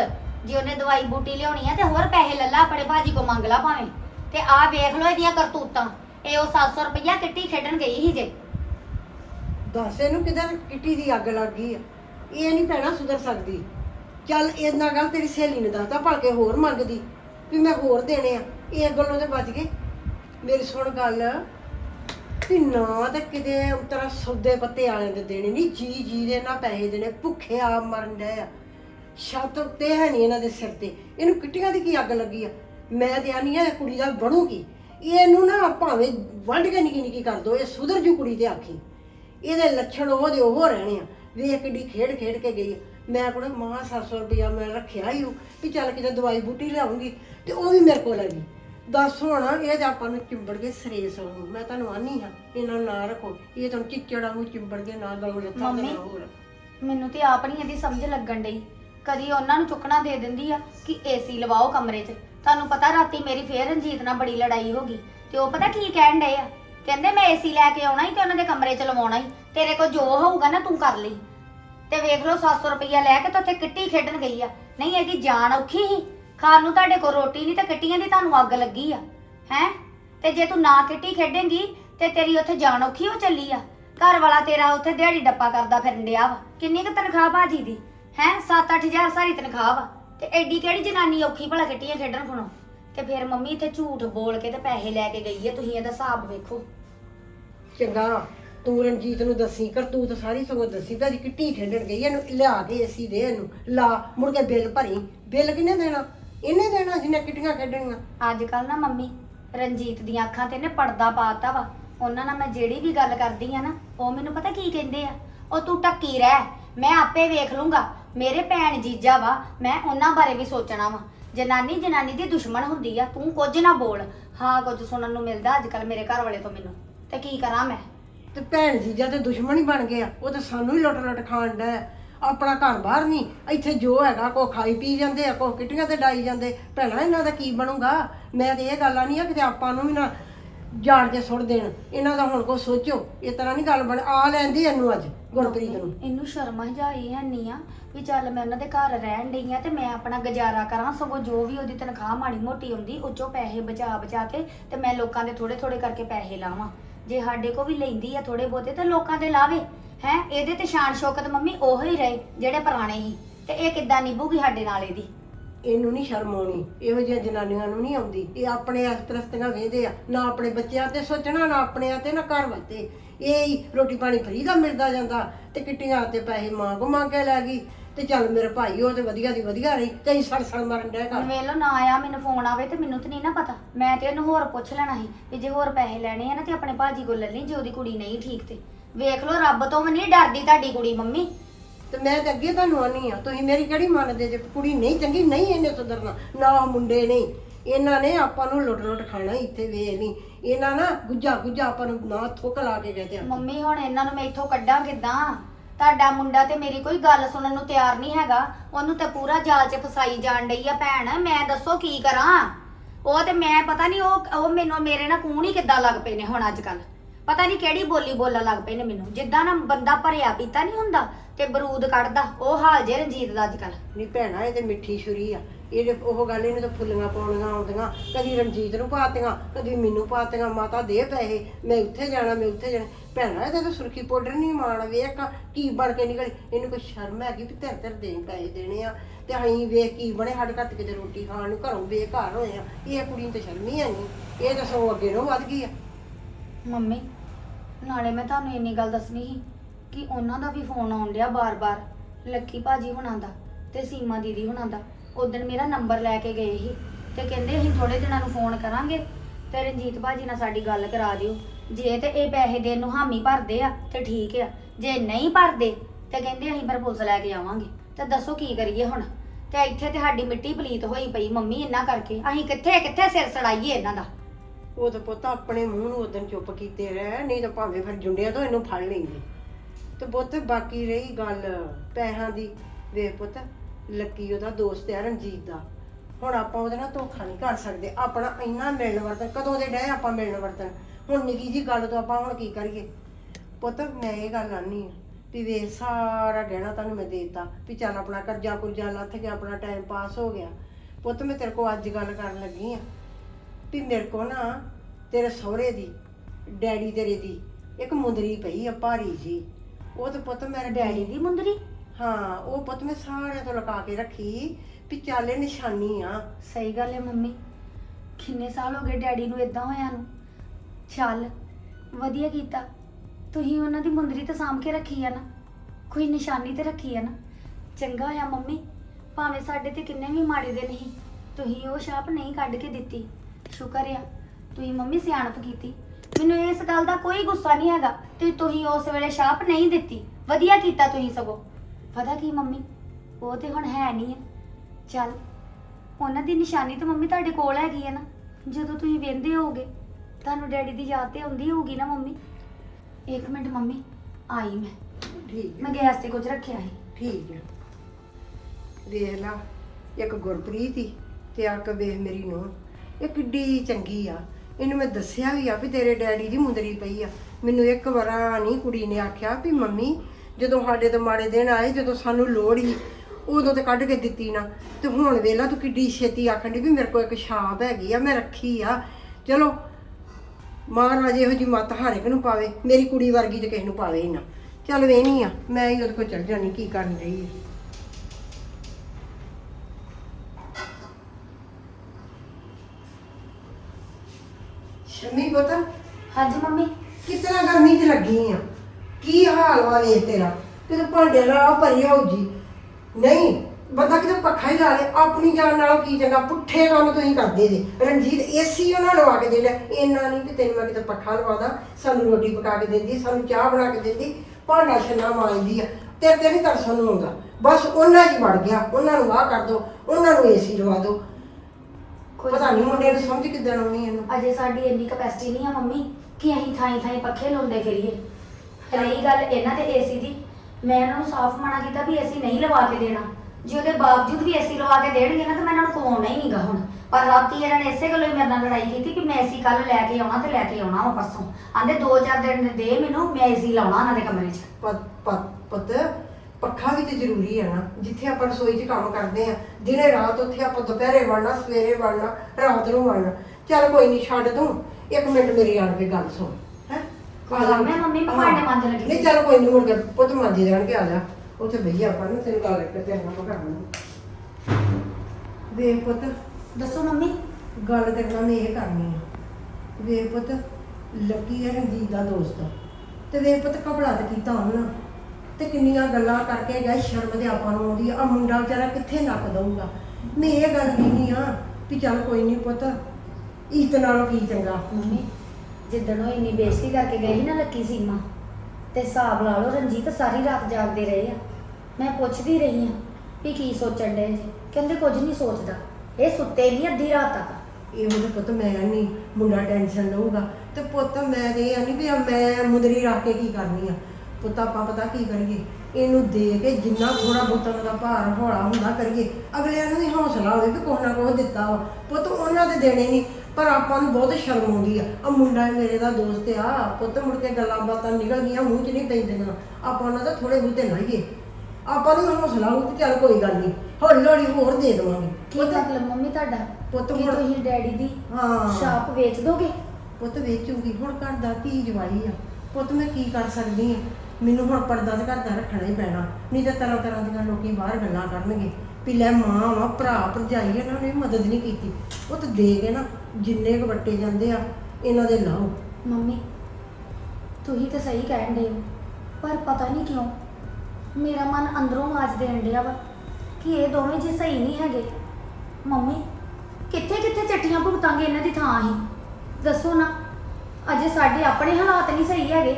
ਜੇ ਉਹਨੇ ਦਵਾਈ ਬੂਟੀ ਲਿਆਉਣੀ ਆ ਤੇ ਹੋਰ ਪੈਸੇ ਲੱਲਾ ਆਪਣੇ ਭਾਜੀ ਕੋ ਮੰਗ ਲਾ ਭਾਵੇਂ। ਤੇ ਆਹ ਵੇਖ ਲਓ ਇਹਦੀਆਂ ਕਰਤੂਤਾਂ। ਇਹ ਉਹ 700 ਰੁਪਇਆ ਕਿੱਟੀ ਖੇਡਣ ਗਈ ਸੀ ਜੇ। ਦੱਸ, ਇਹਨੂੰ ਕਿਦਾਂ ਕਿੱਟੀ ਦੀ ਅੱਗ ਲੱਗ ਗਈ ਆ? ਇਹ ਨਹੀਂ ਪੈਣਾ ਸੁਧਰ ਸਕਦੀ। ਚੱਲ ਇੰਨਾ ਗੱਲ ਤੇਰੀ ਸਹੇਲੀ ਨੇ ਦੱਸਤਾ ਭਲ ਹੋਰ ਮੰਗਦੀ, ਵੀ ਮੈਂ ਹੋਰ ਦੇਣੇ ਆ। ਇਹ ਗੱਲੋਂ ਤੇ ਬਚ ਗਏ। ਮੇਰੀ ਸੁਣ ਗੱਲ। ਵੀ ਨਾ ਤੇ ਕਿਤੇ ਉਤਰਾ ਸੌਦੇ ਪੱਤੇ ਵਾਲਿਆਂ ਦੇ ਦੇਣੇ। ਨਹੀਂ ਜੀ ਜੀ ਦੇ ਨਾ ਪੈਸੇ ਦੇਣੇ। ਭੁੱਖੇ ਆ ਮਰਨ ਦੇ ਆ। ਛੱਤ ਉੱਤੇ ਹੈ ਨਹੀਂ ਇਹਨਾਂ ਦੇ ਸਿਰ ਤੇ। ਇਹਨੂੰ ਕਿੱਟੀਆਂ ਦੀ ਕੀ ਅੱਗ ਲੱਗੀ ਆ? ਮੈਂ ਤੇ ਆਨੀ ਆ ਇਹ ਕੁੜੀ ਦਾ ਬਣੂਗੀ। ਇਹਨੂੰ ਨਾ ਭਾਵੇਂ ਵੱਢ ਕੇ ਨਿੱਕੀ ਨਿੱਕੀ ਕਰ ਦੋ ਇਹ ਸੁਧਰ ਜੂ ਕੁੜੀ ਤੇ ਆਖੀ। ਇਹਦੇ ਲੱਛਣ ਉਹਦੇ ਉਹ ਰਹਿਣੇ ਆ। ਵੇਖ ਕਿੱਡੀ ਖੇਡ ਖੇਡ ਕੇ ਗਈ ਆ। ਮੈਂ ਕੋਲ ਮਾਂ 700 ਰੁਪਇਆ ਮੈਂ ਰੱਖਿਆ ਹੀ ਵੀ ਚੱਲ ਕਿਤੇ ਦਵਾਈ ਬੂਟੀ ਲਿਆਉਂਗੀ ਤੇ ਉਹ ਵੀ ਮੇਰੇ ਕੋਲ ਹੈਗੀ ਦੱਸ ਹੁਣ ਇਹ ਤਾਂ ਆਪਾਂ ਨੂੰ ਚਿੰਬੜ ਕੇ ਸਰੇਸ ਹੋਊ ਮੈਂ ਤੁਹਾਨੂੰ ਆਨੀ ਹਾਂ ਇਹਨਾਂ ਨੂੰ ਨਾ ਰੱਖੋ। ਇਹ ਤੁਹਾਨੂੰ ਚਿੱਚੜਾ ਨੂੰ ਚਿੰਬੜ ਕੇ ਨਾ ਗਲੋਂ ਲੱਤਾਂ ਤੇ ਮੰਮੀ। ਨਾ ਹੋਰ। ਮੈਨੂੰ ਤੇ ਆਪ ਨਹੀਂ ਇਹਦੀ ਸਮਝ ਲੱਗਣ ਡਈ। ਕਦੀ ਉਹਨਾਂ ਨੂੰ ਚੁੱਕਣਾ ਦੇ ਦਿੰਦੀ ਆ ਕਿ ਏਸੀ ਲਵਾਓ ਕਮਰੇ 'ਚ। ਤੁਹਾਨੂੰ ਪਤਾ ਰਾਤੀ ਮੇਰੀ ਫੇਰ ਰਣਜੀਤ ਨਾਲ ਬੜੀ ਲੜਾਈ ਹੋ ਗਈ ਤੇ ਉਹ ਪਤਾ ਕੀ ਕਹਿਣ ਡਏ ਆ? ਕਹਿੰਦੇ ਮੈਂ ਏਸੀ ਲੈ ਕੇ ਆਉਣਾ ਹੀ ਤੇ ਉਹਨਾਂ ਦੇ ਕਮਰੇ 'ਚ ਲਵਾਉਣਾ ਹੀ ਤੇਰੇ ਕੋਲ ਜੋ ਹੋਊਗਾ ਨਾ ਤੂੰ ਕਰ ਲਈ। ਤੇ ਵੇਖ ਲਓ 700 ਰੁਪਈਆ ਲੈ ਕੇ ਤੇ ਉੱਥੇ ਕਿੱਟੀ ਖੇਡਣ ਗਈ ਆ। ਨਹੀਂ, ਇਹਦੀ ਜਾਨ ਔਖੀ ਸੀ। ਖਾਣ ਨੂੰ ਤੁਹਾਡੇ ਕੋਲ ਰੋਟੀ ਨਹੀਂ ਤੇ ਕਿੱਟੀਆਂ ਦੀ ਤੁਹਾਨੂੰ ਅੱਗ ਲੱਗੀ ਆ। ਹੈ? ਤੇ ਜੇ ਤੂੰ ਨਾ ਕਿੱਟੀ ਖੇਡੇਂਗੀ ਤੇ ਤੇਰੀ ਉੱਥੇ ਜਾਨ ਔਖੀ ਹੋ ਚੱਲੀ ਆ। ਘਰ ਵਾਲਾ ਤੇਰਾ ਉੱਥੇ ਦਿਹਾੜੀ ਡੱਪਾ ਕਰਦਾ ਫਿਰਨ ਡਿਆ ਵਾ। ਕਿੰਨੀ ਕੁ ਤਨਖਾਹ ਬਾਜੀ ਦੀ? ਹੈ 7-8000 ਸਾਰੀ ਤਨਖਾਹ ਵਾ। ਤੇ ਐਡੀ ਕਿਹੜੀ ਜਨਾਨੀ ਔਖੀ ਭਲਾ ਕਿੱਟੀਆਂ ਖੇਡਣ ਖਣੋ ਤੇ ਫਿਰ ਮੰਮੀ ਇੱਥੇ ਝੂਠ ਬੋਲ ਕੇ ਤੇ ਪੈਸੇ ਲੈ ਕੇ ਗਈ ਆ ਤੁਸੀਂ ਇਹਦਾ ਹਿਸਾਬ ਵੇਖੋ। ਚੰਗਾ ਤੂੰ ਰਣਜੀਤ ਨੂੰ ਦੱਸੀ ਕਰ ਤੂੰ ਤਾਂ ਸਾਰੀ ਸਗੋਂ ਦੱਸੀ ਤਾਂ ਜੀ ਕਿੱਟੀ ਖੇਡਣ ਗਈ ਇਹਨੂੰ ਲਿਆ ਕੇ ਅਸੀਂ ਦੇ ਇਹਨੂੰ। ਲਾ ਮੁੜ ਕੇ ਬਿੱਲ ਭਰੀ। ਬਿੱਲ ਕਿਹਨੇ ਦੇਣਾ? ਇਹਨੇ ਦੇਣਾ ਜਿਹਨੇ ਕਿੱਟੀਆਂ ਖੇਡਣੀਆਂ? ਅੱਜ ਕੱਲ ਨਾ ਮੰਮੀ ਰਣਜੀਤ ਦੀਆਂ ਅੱਖਾਂ ਤੇ ਨੇ ਪਰਦਾ ਪਾਤਾ ਵਾ। ਉਹਨਾਂ ਨਾਲ ਮੈਂ ਜਿਹੜੀ ਵੀ ਗੱਲ ਕਰਦੀ ਆ ਨਾ ਉਹ ਮੈਨੂੰ ਪਤਾ ਕੀ ਕਹਿੰਦੇ ਆ? ਉਹ ਤੂੰ ਟੱਕੀ ਰਹਿ। ਮੈਂ ਆਪੇ ਵੇਖ ਲੂੰਗਾ। ਮੇਰੇ ਭੈਣ ਜੀਜਾ ਵਾ, ਮੈਂ ਉਹਨਾਂ ਬਾਰੇ ਵੀ ਸੋਚਣਾ ਵਾ। ਜਨਾਨੀ ਜਨਾਨੀ ਦੀ ਦੁਸ਼ਮਣ ਹੁੰਦੀ ਆ, ਤੂੰ ਕੁਝ ਨਾ ਬੋਲ। ਹਾਂ, ਕੁਝ ਸੁਣਨ ਨੂੰ ਮਿਲਦਾ ਅੱਜ ਕੱਲ ਮੇਰੇ ਘਰ ਵਾਲੇ ਤੋਂ ਮੈਨੂੰ। ਤੇ ਕੀ ਕਰਾਂ ਮੈਂ? ਤੇ ਭੈਣ ਜੀਜਾ ਤੇ ਦੁਸ਼ਮਣ ਹੀ ਬਣ ਗਿਆ ਉਹ ਤਾਂ ਸਾਨੂੰ ਹੀ ਲੁੱਟ ਲੁੱਟ ਖਾਣ ਦਾ ਆਪਣਾ ਘਰ ਬਾਹਰ ਨਹੀਂ। ਇੱਥੇ ਜੋ ਹੈਗਾ ਕੋ ਖਾਈ ਪੀ ਜਾਂਦੇ ਆ ਕੋ ਕਿਟੀਆਂ ਤੇ ਡਾਈ ਜਾਂਦੇ। ਭੈਣਾ, ਇਹਨਾਂ ਦਾ ਕੀ ਬਣੂਗਾ? ਮੈਂ ਤੇ ਇਹ ਗੱਲਾਂ ਨਹੀਂ ਆ ਕਿਤੇ ਆਪਾਂ ਨੂੰ ਵੀ ਨਾ ਜਾਣ ਕੇ ਸੁੱਟ ਦੇਣ। ਇਹਨਾਂ ਦਾ ਹੁਣ ਕੋ ਸੋਚੋ ਇਹ ਤਰ੍ਹਾਂ ਨਹੀਂ ਗੱਲ ਬਣ ਆ ਲੈਂਦੀ ਇਹਨੂੰ ਅੱਜ, ਗੁਰਪ੍ਰੀਤ ਨੂੰ। ਇਹਨੂੰ ਸ਼ਰਮ ਹਜਾਈ ਹੈ ਆ ਵੀ ਚੱਲ ਮੈਂ ਉਹਨਾਂ ਦੇ ਘਰ ਰਹਿਣ ਡਈ ਆ ਤੇ ਮੈਂ ਆਪਣਾ ਗੁਜ਼ਾਰਾ ਕਰਾਂ, ਸਗੋਂ ਜੋ ਵੀ ਉਹਦੀ ਤਨਖਾਹ ਮਾੜੀ ਮੋਟੀ ਆਉਂਦੀ ਉਹ ਚੋਂ ਪੈਸੇ ਬਚਾ ਬਚਾ ਕੇ ਤੇ ਮੈਂ ਲੋਕਾਂ ਦੇ ਥੋੜੇ ਥੋੜੇ ਕਰਕੇ ਪੈਸੇ ਲਾਵਾਂ। ਜੇ ਸਾਡੇ ਕੋ ਵੀ ਲੈਂਦੀ ਆ ਥੋੜੇ ਬਹੁਤੇ ਤਾਂ ਲੋਕਾਂ ਦੇ ਲਾਵੇ। ਹੈ, ਇਹਦੇ ਤੇ ਸ਼ਾਨ ਸ਼ੌਕਤ ਮੰਮੀ ਉਹੋ ਹੀ ਰਹੇ, ਜਿਹੜੇ ਪੁਰਾਣੇ ਸੀ। ਤੇ ਇਹ ਕਿੱਦਾਂ ਨਿਭੂਗੀ ਸਾਡੇ ਨਾਲ ਇਹਦੀ? ਇਹਨੂੰ ਨਹੀਂ ਸ਼ਰਮ ਆਉਣੀ, ਇਹੋ ਜਿਹੀਆਂ ਜਨਾਨੀਆਂ ਨੂੰ ਨਹੀਂ ਆਉਂਦੀ। ਇਹ ਆਪਣੇ ਅਸਤਰਸਤੀਆਂ ਵੇਂਦੇ ਆ, ਨਾ ਆਪਣੇ ਬੱਚਿਆਂ ਤੇ ਸੋਚਣਾ, ਨਾ ਆਪਣਿਆਂ ਤੇ, ਨਾ ਘਰ ਵਾਤੇ ਇਹ ਹੀ ਰੋਟੀ ਪਾਣੀ ਫਰੀ ਦਾ ਮਿਲਦਾ ਜਾਂਦਾ ਤੇ ਕਿੱਟੀਆਂ ਤੇ ਪੈਸੇ ਮੰਗ ਮੰਗ ਕੇ ਲੈ ਗਈ ਤੇ ਚੱਲ ਮੇਰੇ ਭਾਈ ਉਹ ਤੇ ਵਧੀਆ ਦੀ ਵਧੀਆ ਰਹੀ, ਤੇ ਸੜ ਸੜ ਮਰਨ ਡਿਆ ਹੁਣ ਕਰ ਨਾ ਆਇਆ, ਮੈਨੂੰ ਫੋਨ ਆਵੇ ਤੇ ਮੈਨੂੰ ਤੇ ਨਹੀਂ ਨਾ ਪਤਾ। ਮੈਂ ਤੇ ਇਹਨੂੰ ਹੋਰ ਪੁੱਛ ਲੈਣਾ ਸੀ ਵੀ ਜੇ ਹੋਰ ਪੈਸੇ ਲੈਣੇ ਆ ਨਾ ਤੇ ਆਪਣੇ ਭਾਜੀ ਕੋਲ ਲੈ ਲਈ, ਜੇ ਉਹਦੀ ਕੁੜੀ ਨਹੀਂ ਠੀਕ ਤੇ। ਵੇਖ ਲਓ, ਰੱਬ ਤੋਂ ਵੀ ਨਹੀਂ ਡਰਦੀ ਤੁਹਾਡੀ ਕੁੜੀ ਮੰਮੀ। ਤੇ ਮੈਂ ਤਾਂ ਅੱਗੇ ਤੁਹਾਨੂੰ ਆਨੀ ਆ, ਤੁਸੀਂ ਮੇਰੀ ਕਿਹੜੀ ਮੰਨਦੇ ਜੇ ਕੁੜੀ ਨਹੀਂ ਚੰਗੀ, ਨਹੀਂ ਇਹਨੇ ਸੁਧਰਨਾ, ਨਾ ਉਹ ਮੁੰਡੇ ਨਹੀਂ ਇਹਨਾਂ ਨੇ ਆਪਾਂ ਨੂੰ ਲੁੱਟ ਲੁੱਟ ਖਾਣਾ ਇੱਥੇ ਵੇਖ ਨਹੀਂ ਇਹਨਾਂ ਨਾ ਗੁੱਜਾ ਗੁੱਜਾ ਆਪਾਂ ਨੂੰ ਨਾ ਥੁੱਕ ਲਾ ਕੇ ਕਹਤੇ ਆ ਮੰਮੀ, ਹੁਣ ਇਹਨਾਂ ਨੂੰ ਮੈਂ ਇੱਥੋਂ ਕੱਢਾਂ ਕਿੱਦਾਂ? ਤੁਹਾਡਾ ਮੁੰਡਾ ਤੇ ਮੇਰੀ ਕੋਈ ਗੱਲ ਸੁਣਨ ਨੂੰ ਤਿਆਰ ਨਹੀਂ ਹੈਗਾ। ਉਹਨੂੰ ਤੇ ਪੂਰਾ ਜਾਲ 'ਚ ਫਸਾਈ ਜਾਣ ਡਈ ਆ ਭੈਣ, ਮੈਂ ਦੱਸੋ ਕੀ ਕਰਾਂ? ਉਹ ਤੇ ਮੈਂ ਪਤਾ ਨਹੀਂ ਉਹ ਉਹ ਮੈਨੂੰ, ਮੇਰੇ ਨਾਲ ਕੂਣ ਹੀ ਕਿੱਦਾਂ ਲੱਗ ਪਏ ਨੇ ਹੁਣ ਅੱਜ ਕੱਲ ਪਤਾ ਨਹੀਂ ਕਿਹੜੀ ਬੋਲੀ ਬੋਲਣ ਲੱਗ ਪਏ ਨੇ ਮੈਨੂੰ। ਜਿੱਦਾਂ ਨਾ ਬੰਦਾ ਭਰਿਆ ਪੀਤਾ ਨਹੀਂ ਹੁੰਦਾ ਤੇ ਬਰੂਦ ਕੱਢਦਾ ਉਹ ਹਾਲ ਜੇ ਰਣਜੀਤ ਦਾ ਅੱਜ ਕੱਲ ਨਹੀਂ ਭੈਣਾ ਇਹ ਤੇ ਮਿੱਠੀ ਛੁਰੀ ਆ। ਇਹ ਉਹ ਗੱਲ ਇਹਨੂੰ ਤਾਂ ਫੁੱਲੀਆਂ ਪਾਉਣੀਆਂ ਆਉਂਦੀਆਂ ਕਦੀ ਰਣਜੀਤ ਨੂੰ ਪਾਤੀਆਂ ਕਦੀ ਮੈਨੂੰ ਪਾਤੀਆਂ ਮਾਤਾ ਦੇ ਪੈਸੇ ਮੈਂ ਉੱਥੇ ਜਾਣਾ ਮੈਂ ਉੱਥੇ ਜਾਣਾ। ਭੈਣਾ ਇਹਦਾ ਤਾਂ ਸੁਰਖੀ ਪਾਊਡਰ ਨਹੀਂ ਮਾਣ ਵੇਖ ਕੀ ਬਣ ਕੇ ਨਿਕਲੀ? ਇਹਨੂੰ ਕੋਈ ਸ਼ਰਮ ਹੈਗੀ ਵੀ ਧਰ ਧਰ ਦੇ ਪੈਸੇ ਦੇਣੇ ਆ। ਤੇ ਅਸੀਂ ਵੇਖ ਕੀ ਬਣੇ ਸਾਡੇ ਘਰ ਤੇ ਕਿਤੇ ਰੋਟੀ ਖਾਣ ਨੂੰ ਘਰੋਂ ਬੇਘਰ ਹੋਏ ਆ। ਇਹ ਕੁੜੀ ਨੂੰ ਤਾਂ ਸ਼ਰਮ ਹੀ ਹੈ ਨਹੀਂ ਇਹ ਤਾਂ ਸਗੋਂ ਅੱਗੇ ਨੂੰ ਵੱਧ ਗਈ ਆ। ਮੰਮੀ ਨਾਲੇ ਮੈਂ ਤੁਹਾਨੂੰ ਇੰਨੀ ਗੱਲ ਦੱਸਣੀ ਸੀ। ਕਿ ਉਹਨਾਂ ਦਾ ਵੀ ਫੋਨ ਆਉਣ ਡਿਆ ਬਾਰ-ਬਾਰ, ਲੱਕੀ ਭਾਜੀ ਹੁਣਾਂ ਦਾ ਤੇ ਸੀਮਾ ਦੀਦੀ ਹੁਣਾਂ ਦਾ। ਉਦੋਂ ਮੇਰਾ ਨੰਬਰ ਲੈ ਕੇ ਗਏ ਸੀ ਤੇ ਕਹਿੰਦੇ ਅਸੀਂ ਥੋੜੇ ਦਿਨਾਂ ਨੂੰ ਫੋਨ ਕਰਾਂਗੇ ਤੇ ਰਣਜੀਤ ਭਾਜੀ ਨਾਲ ਸਾਡੀ ਗੱਲ ਕਰਾ ਦਿਓ। ਜੇ ਤੇ ਇਹ ਪੈਸੇ ਦੇਣ ਨੂੰ ਹਾਮੀ ਭਰਦੇ ਆ ਤੇ ਠੀਕ ਆ, ਜੇ ਨਹੀਂ ਭਰਦੇ ਤੇ ਕਹਿੰਦੇ ਅਸੀਂ ਪ੍ਰਪੋਜ਼ਲ ਲੈ ਕੇ ਆਵਾਂਗੇ। ਤੇ ਦੱਸੋ ਕੀ ਕਰੀਏ ਹੁਣ? ਤੇ ਇੱਥੇ ਤੇ ਸਾਡੀ ਮਿੱਟੀ ਪਲੀਤ ਹੋਈ ਪਈ ਮੰਮੀ ਇਹਨਾਂ ਕਰਕੇ, ਅਸੀਂ ਕਿੱਥੇ ਕਿੱਥੇ ਸਿਰ ਸੜਾਈਏ ਇਹਨਾਂ ਦਾ? ਉਹ ਤਾਂ ਪੁੱਤ ਆਪਣੇ ਮੂੰਹ ਨੂੰ ਉਦੋਂ ਚੁੱਪ ਕੀਤੇ ਰਹਿ, ਨਹੀਂ ਤਾਂ ਭਾਵੇਂ ਫਿਰ ਜੁੰਡਿਆਂ ਤੋਂ ਇਹਨੂੰ ਫੜ ਲੈਂਦੇ ਤੇ ਪੁੱਤ ਬਾਕੀ ਰਹੀ ਗੱਲ ਪੈਸਿਆਂ ਦੀ। ਵੇਖ ਪੁੱਤ, ਲੱਕੀ ਉਹਦਾ ਦੋਸਤ ਹੈ ਰਣਜੀਤ ਦਾ। ਹੁਣ ਆਪਾਂ ਉਹਦੇ ਨਾਲ ਧੋਖਾ ਨਹੀਂ ਕਰ ਸਕਦੇ। ਆਪਣਾ ਇੰਨਾ ਮਿਲਣ ਵਰਤਨ, ਕਦੋਂ ਦੇ ਡਏ ਆਪਾਂ ਮਿਲਣ ਵਰਤਨ? ਹੁਣ ਨਿੱਕੀ ਜੀ ਗੱਲ ਤੋਂ ਆਪਾਂ ਹੁਣ ਕੀ ਕਰੀਏ? ਪੁੱਤ, ਮੈਂ ਇਹ ਗੱਲ ਆਨੀ ਆ ਵੀ ਵੇ ਸਾਰਾ ਗਹਿਣਾ ਤੁਹਾਨੂੰ ਮੈਂ ਦੇਤਾ ਵੀ ਚੱਲ ਆਪਣਾ ਕਰਜ਼ਾ ਕੁਰਜ਼ਾ ਲੱਥ ਗਿਆ, ਆਪਣਾ ਟਾਈਮ ਪਾਸ ਹੋ ਗਿਆ। ਪੁੱਤ, ਮੈਂ ਤੇਰੇ ਕੋਲ ਅੱਜ ਗੱਲ ਕਰਨ ਲੱਗੀ ਆ ਵੀ ਮੇਰੇ ਕੋ ਨਾ ਤੇਰੇ ਸਹੁਰੇ ਦੀ, ਡੈਡੀ ਤੇਰੇ ਦੀ ਇੱਕ ਮੁੰਦਰੀ ਪਈ ਆ ਭਾਰੀ ਜੀ ਉਹ ਤੇ ਪੁੱਤ ਮੇਰੇ ਡੈਡੀ ਦੀ ਮੁੰਦਰੀ। ਹਾਂ, ਉਹ ਪੁੱਤ ਮੈਂ ਸਾਰਿਆਂ ਤੋਂ ਲੁਕਾ ਕੇ ਰੱਖੀ ਵੀ ਚੱਲ ਨਿਸ਼ਾਨੀ ਆ। ਸਹੀ ਗੱਲ ਹੈ ਮੰਮੀ। ਕਿੰਨੇ ਸਾਲ ਹੋ ਗਏ ਡੈਡੀ ਨੂੰ ਇਦਾਂ ਹੋਇਆ ਨੂੰ। ਚੱਲ, ਵਧੀਆ ਕੀਤਾ। ਤੁਸੀਂ ਉਹਨਾਂ ਦੀ ਮੁੰਦਰੀ ਤਾਂ ਸਾਂਭ ਕੇ ਰੱਖੀ ਆ ਨਾ। ਕੋਈ ਨਿਸ਼ਾਨੀ ਤੇ ਰੱਖੀ ਆ ਨਾ। ਚੰਗਾ ਹੋਇਆ ਮੰਮੀ। ਭਾਵੇਂ ਸਾਡੇ ਤੇ ਕਿੰਨੇ ਵੀ ਮਾੜੇ ਦੇ ਨਹੀਂ ਤੁਸੀਂ ਉਹ ਛਾਪ ਨਹੀਂ ਕੱਢ ਕੇ ਦਿੱਤੀ। ਸ਼ੁਕਰ ਆ, ਤੁਸੀਂ ਮੰਮੀ ਸਿਆਣਪ ਕੀਤੀ। ਮੈਨੂੰ ਇਸ ਗੱਲ ਦਾ ਕੋਈ ਗੁੱਸਾ ਨਹੀਂ ਹੈਗਾ ਤੇ ਤੁਸੀਂ ਉਸ ਵੇਲੇ ਛਾਪ ਨਹੀਂ ਦਿੱਤੀ। ਵਧੀਆ ਕੀਤਾ ਤੁਸੀਂ ਸਗੋਂ। ਪਤਾ ਕੀ ਮੰਮੀ? ਉਹ ਤੇ ਹੁਣ ਹੈ ਨਹੀਂ ਹੈ। ਚੱਲ ਉਹਨਾਂ ਦੀ ਨਿਸ਼ਾਨੀ ਤਾਂ ਮੰਮੀ ਤੁਹਾਡੇ ਕੋਲ ਹੈਗੀ ਹੈ ਨਾ। ਜਦੋਂ ਤੁਸੀਂ ਵੇਂਦੇ ਹੋਗੇ ਤੁਹਾਨੂੰ ਡੈਡੀ ਦੀ ਯਾਦ ਤੇ ਆਉਂਦੀ ਹੋਊਗੀ ਨਾ ਮੰਮੀ? ਇੱਕ ਮਿੰਟ ਮੰਮੀ ਆਈ ਮੈਂ। ਠੀਕ ਮੈਂ ਹੈ ਗੈਸ ਤੇ ਕੁਝ ਰੱਖਿਆ ਸੀ। ਠੀਕ ਹੈ। ਵੇਖ ਲਾ ਇੱਕ ਗੁਰਪ੍ਰੀਤ ਹੀ ਤੇ ਆ ਕੇ ਵੇਖ ਮੇਰੀ ਨੂੰ ਇਹ ਕਿੱਡੀ ਚੰਗੀ ਆ। ਇਹਨੂੰ ਮੈਂ ਦੱਸਿਆ ਵੀ ਆ ਵੀ ਤੇਰੇ ਡੈਡੀ ਦੀ ਮੁੰਦਰੀ ਪਈ ਆ। ਮੈਨੂੰ ਇੱਕ ਵਾਰਾ ਨਹੀਂ ਕੁੜੀ ਨੇ ਆਖਿਆ ਵੀ ਮੰਮੀ, ਜਦੋਂ ਸਾਡੇ ਤੇ ਮਾੜੇ ਦਿਨ ਆਏ, ਜਦੋਂ ਸਾਨੂੰ ਲੋੜ ਹੀ ਉਦੋਂ ਤੇ ਕੱਢ ਕੇ ਦਿੱਤੀ ਨਾ। ਤੇ ਹੁਣ ਵੇਲਾ ਤੂੰ ਕਿੱਡੀ ਛੇਤੀ ਆਖਣ ਦੀ ਵੀ ਮੇਰੇ ਕੋਲ ਇੱਕ ਛਾਪ ਹੈਗੀ ਆ, ਮੈਂ ਰੱਖੀ ਆ। ਚਲੋ ਮਹਾਰਾਜ ਇਹੋ ਜੀ ਮੱਤ ਹਰ ਇੱਕ ਨੂੰ ਪਾਵੇ, ਮੇਰੀ ਕੁੜੀ ਵਰਗੀ ਤੇ ਕਿਸੇ ਨੂੰ ਪਾਵੇ ਹੀ ਨਾ। ਚੱਲ ਵੇਹਨੀ ਆ, ਮੈਂ ਹੀ ਉਹਦੇ ਕੋਲ ਚੱਲ ਜਾਣੀ ਕੀ ਕਰਨ ਰਹੀ ਹੈ ਸ਼ਮੀ ਪਤਾ? ਹਾਂਜੀ ਮੰਮੀ। ਕਿਤਨਾ ਗਰਮੀ 'ਚ ਲੱਗੀ ਆ? ਕੀ ਹਾਲ ਵਾ ਵੇਖ ਤੇਰਾ? ਕਿਤੇ ਭਾਂਡੇ ਨਾਲ ਭਰੀ ਹੋ ਜੀ। ਨਹੀਂ ਬੰਦਾ ਕਿਤੇ ਪੱਖਾ ਹੀ ਲਾ ਲੇ। ਆਪਣੀ ਜਾਨ ਨਾਲੋਂ ਕੀ ਚੰਗਾ? ਪੁੱਠੇ ਕੰਮ ਤੁਸੀਂ ਕਰਦੇ ਜੇ। ਰਣਜੀਤ ਏਸੀ ਉਹਨਾਂ ਲਵਾ ਕੇ ਦੇ ਲੈ। ਇੰਨਾ ਨਹੀਂ ਕਿ ਤੈਨੂੰ ਮੈਂ ਕਿਤੇ ਪੱਖਾ ਲਵਾਦਾ। ਸਾਨੂੰ ਰੋਟੀ ਪਕਾ ਕੇ ਦਿੰਦੀ ਸਾਨੂੰ ਚਾਹ ਬਣਾ ਕੇ ਦਿੰਦੀ। ਭਾਂਡਾ ਛੰਨਾ ਮਾਂਜਦੀ ਆ। ਤੇ ਤੇ ਨਹੀਂ ਤਰਸ ਨੂੰ ਆਉਂਦਾ। ਬਸ ਉਹਨਾਂ 'ਚ ਹੀ ਵੜ ਗਿਆ। ਉਹਨਾਂ ਨੂੰ ਆਹ ਕਰ ਦੋ। ਉਹਨਾਂ ਨੂੰ ਏਸੀ ਲਵਾ ਦੋ। ਪਤਾ ਨਹੀਂ ਮੁੰਡੇ ਨੂੰ ਸਮਝ ਕਿੱਦਾਂ ਆਉਣੀ ਇਹਨੂੰ। ਅਜੇ ਸਾਡੀ ਇੰਨੀ ਕਪੈਸਿਟੀ ਨਹੀਂ ਆ ਮੰਮੀ ਕਿ ਅਸੀਂ ਥਾਈ ਥਾਈ ਪੱਖੇ ਲਾਉਂਦੇ ਫਿਰੀਏ। ਰਹੀ ਗੱਲ ਇਹਨਾਂ ਦੇ ਏਸੀ ਦੀ ਮੈਂ ਇਹਨਾਂ ਨੂੰ ਸਾਫ਼ ਮਨਾ ਕੀਤਾ ਵੀ ਏਸੀ ਨਹੀਂ ਲਵਾ ਕੇ ਦੇਣਾ। ਜੇ ਉਹਦੇ ਬਾਵਜੂਦ ਵੀ ਏਸੀ ਲਵਾ ਕੇ ਦੇਣਗੇ ਨਾ ਤਾਂ ਮੈਂ ਇਹਨਾਂ ਨੂੰ ਕਮਾਉਣਾ ਹੀ ਨਹੀਂਗਾ ਹੁਣ। ਪਰ ਰਾਤੀ ਇਹਨਾਂ ਨੇ ਇਸੇ ਗੱਲੋਂ ਹੀ ਮੇਰੇ ਨਾਲ ਲੜਾਈ ਕੀਤੀ ਕਿ ਮੈਂ ਏਸੀ ਕੱਲ ਲੈ ਕੇ ਆਉਣਾ ਤੇ ਲੈ ਕੇ ਆਉਣਾ ਵਾ ਪਰਸੋਂ। ਆਂਦੇ ਦੋ ਚਾਰ ਦਿਨ ਦੇ ਮੈਨੂੰ ਮੈਂ ਏਸੀ ਲਾਉਣਾ ਉਹਨਾਂ ਦੇ ਕਮਰੇ 'ਚ। ਪੁੱਤ ਪੱਖਾ ਵੀ ਤੇ ਜ਼ਰੂਰੀ ਹੈ ਨਾ ਜਿੱਥੇ ਆਪਾਂ ਰਸੋਈ 'ਚ ਕੰਮ ਕਰਦੇ ਆ ਦਿਨੇ ਰਾਤ ਉੱਥੇ ਆਪਾਂ ਦੁਪਹਿਰੇ ਵੜਨਾ ਸਵੇਰੇ ਵੜਨਾ ਰਾਤ ਨੂੰ ਵੜਨਾ ਚੱਲ ਕੋਈ ਨਹੀਂ ਛੱਡ ਤੂੰ ਇੱਕ ਮਿੰਟ ਮੇਰੀ ਆਣ ਕੇ ਗੱਲ ਸੁਣ ਹੈ? ਮੈਂ ਮੰਮੀ ਭਾਂਡੇ ਮਾਂਜਣ ਲੱਗੀ ਨਹੀਂ ਸੀ। ਚੱਲ ਕੋਈ ਨਹੀਂ ਮੁੜ ਕੇ ਪੁੱਤ ਮਾਂਜੇ ਦੇਣਗੇ ਆ ਜਾ। ਉੱਥੇ ਬਈਆ ਆਪਾਂ ਨੂੰ ਤੇਰੀ ਗੱਲ ਇੱਕ ਤੇਰੇ ਨਾਲ ਕਰਨੀ ਵੇਖ ਪੁੱਤ ਦੱਸੋ ਮੰਮੀ। ਗੱਲ ਤੇਰੇ ਨਾਲ ਮੈਂ ਇਹ ਕਰਨੀ ਆ। ਵੇਖ ਪੁੱਤ ਲੱਕੀ ਹੈ ਰਣਜੀਤ ਦਾ ਦੋਸਤ। ਤੇ ਵੇਖ ਪੁੱਤ ਕਪੜਾ ਤੇ ਕੀਤਾ ਉਹਨਾਂ ਤੇ ਕਿੰਨੀਆਂ ਗੱਲਾਂ ਕਰਕੇ ਗਿਆ ਸ਼ਰਮ ਤੇ ਆਪਾਂ ਨੂੰ ਆਉਂਦੀ ਆ। ਆਹ ਮੁੰਡਾ ਵਿਚਾਰਾ ਕਿੱਥੇ ਨੱਕ ਦਊਗਾ? ਮੈਂ ਇਹ ਗੱਲ ਕਹਿੰਦੀ ਆ ਵੀ ਚੱਲ ਕੋਈ ਨਹੀਂ ਪੁੱਤ ਇੱਜ਼ਤ ਨਾਲੋਂ ਕੀ ਚੰਗਾ ਮੰਮੀ ਜਿੱਦਣ ਉਹ ਇੰਨੀ ਬੇਇੱਜ਼ਤੀ ਕਰਕੇ ਗਈ ਸੀ ਨਾ ਲੱਕੀ ਸੀਮਾ ਤੇ ਹਿਸਾਬ ਲਾ ਲਓ ਰਣਜੀਤ ਸਾਰੀ ਰਾਤ ਜਾਗਦੇ ਰਹੇ ਆ। ਮੈਂ ਪੁੱਛਦੀ ਰਹੀ ਆ ਵੀ ਕੀ ਸੋਚਣ ਦੇ ਜੀ? ਕਹਿੰਦੇ ਕੁਝ ਨਹੀਂ ਸੋਚਦਾ। ਇਹ ਸੁੱਤੇ ਨਹੀਂ ਅੱਧੀ ਰਾਤ ਤੱਕ। ਇਹ ਉਹਦੇ ਪੁੱਤ ਮੈਂ ਨਹੀਂ ਮੁੰਡਾ ਟੈਨਸ਼ਨ ਲਊਗਾ। ਤੇ ਪੁੱਤ ਮੈਂ ਇਹ ਨਹੀਂ ਵੀ ਆ ਮੈਂ ਮੁੰਦਰੀ ਰੱਖ ਕੇ ਕੀ ਕਰਨੀ ਆ? ਪੁੱਤ ਆਪਾਂ ਪਤਾ ਕੀ ਕਰੀਏ? ਇਹਨੂੰ ਦੇ ਕੇ ਜਿੰਨਾ ਥੋੜਾ ਬਹੁਤਾ ਉਹਦਾ ਭਾਰ ਹੌਲਾ ਹੁੰਦਾ ਕਰੀਏ। ਅਗਲਿਆਂ ਨੂੰ ਵੀ ਹੌਸਲਾ ਹੋਵੇ ਕਿ ਨਾ ਕੁਛ ਦਿੱਤਾ ਵਾ। ਪੁੱਤ ਉਹਨਾਂ ਦੇ ਦੇਣੇ ਨਹੀਂ ਪਰ ਆਪਾਂ ਨੂੰ ਬਹੁਤ ਸ਼ਰਮ ਆਉਂਦੀ ਆ। ਆ ਮੁੰਡਾ ਮੇਰੇ ਦਾ ਦੋਸਤ ਆ। ਪੁੱਤ ਮੁੜ ਕੇ ਗੱਲਾਂ ਬਾਤਾਂ ਨਿਕਲ ਗਈਆਂ ਮੂੰਹ 'ਚ ਨਹੀਂ ਪੈਂਦੀਆਂ। ਆਪਾਂ ਉਹਨਾਂ ਦਾ ਥੋੜੇ ਬਹੁਤੇ ਲਾਈਏ। ਆਪਾਂ ਨੂੰ ਹੌਸਲਾ ਹੋਊ ਕਿ ਚੱਲ ਕੋਈ ਗੱਲ ਨਹੀਂ। ਹੌਲੀ ਹੌਲੀ ਹੋਰ ਦੇ ਦੇਵਾਂਗੇ। ਕੀ ਮਤਲਬ ਮੰਮੀ ਤੁਹਾਡਾ? ਪੁੱਤ ਕਿ ਹੁਣ- ਤੁਸੀਂ ਡੈਡੀ ਦੀ ਹਾਂ। ਸ਼ਾਪ ਵੇਚ ਦੋਗੇ? ਪੁੱਤ ਵੇਚੂਗੀ। ਹੁਣ ਘਰ ਦਾ ਧੀ ਜਵਾਈ ਆ। ਪੁੱਤ ਮੈਂ ਕੀ ਕਰ ਸਕਦੀ ਆ? ਮੈਨੂੰ ਹੁਣ ਪਰਦਾ ਤੇ ਘਰ ਦਾ ਰੱਖਣਾ ਹੀ ਪੈਣਾ। ਨਹੀਂ ਤਾਂ ਤਰ੍ਹਾਂ ਤਰ੍ਹਾਂ ਦੀਆਂ ਲੋਕੀ ਬਾਹਰ ਗੱਲਾਂ ਕਰਨਗੇ ਵੀ ਲੈ ਮਾਂ ਵਾ, ਭਰਾ ਭਰਜਾਈ, ਇਹਨਾਂ ਨੇ ਮਦਦ ਨਹੀਂ ਕੀਤੀ। ਉਹ ਤਾਂ ਦੇ ਕੇ ਨਾ ਜਿੰਨੇ ਕੁ ਵੱਟੇ ਜਾਂਦੇ ਆ, ਇਹਨਾਂ ਦੇ ਲਾਓ। ਮੰਮੀ, ਤੁਸੀਂ ਤਾਂ ਸਹੀ ਕਹਿਣ ਦੇ ਪਰ ਪਤਾ ਨਹੀਂ ਕਿਉਂ ਮੇਰਾ ਮਨ ਅੰਦਰੋਂ ਆਵਾਜ਼ ਦੇਣ ਡਿਆ ਵਾ ਕਿ ਇਹ ਦੋਵੇਂ ਜੀ ਸਹੀ ਨਹੀਂ ਹੈਗੇ। ਮੰਮੀ, ਕਿੱਥੇ ਕਿੱਥੇ ਚੱਟੀਆਂ ਭੁਗਤਾਂਗੇ ਇਹਨਾਂ ਦੀ ਥਾਂ ਹੀ ਦੱਸੋ ਨਾ, ਅਜੇ ਸਾਡੇ ਆਪਣੇ ਹਾਲਾਤ ਨਹੀਂ ਸਹੀ ਹੈਗੇ।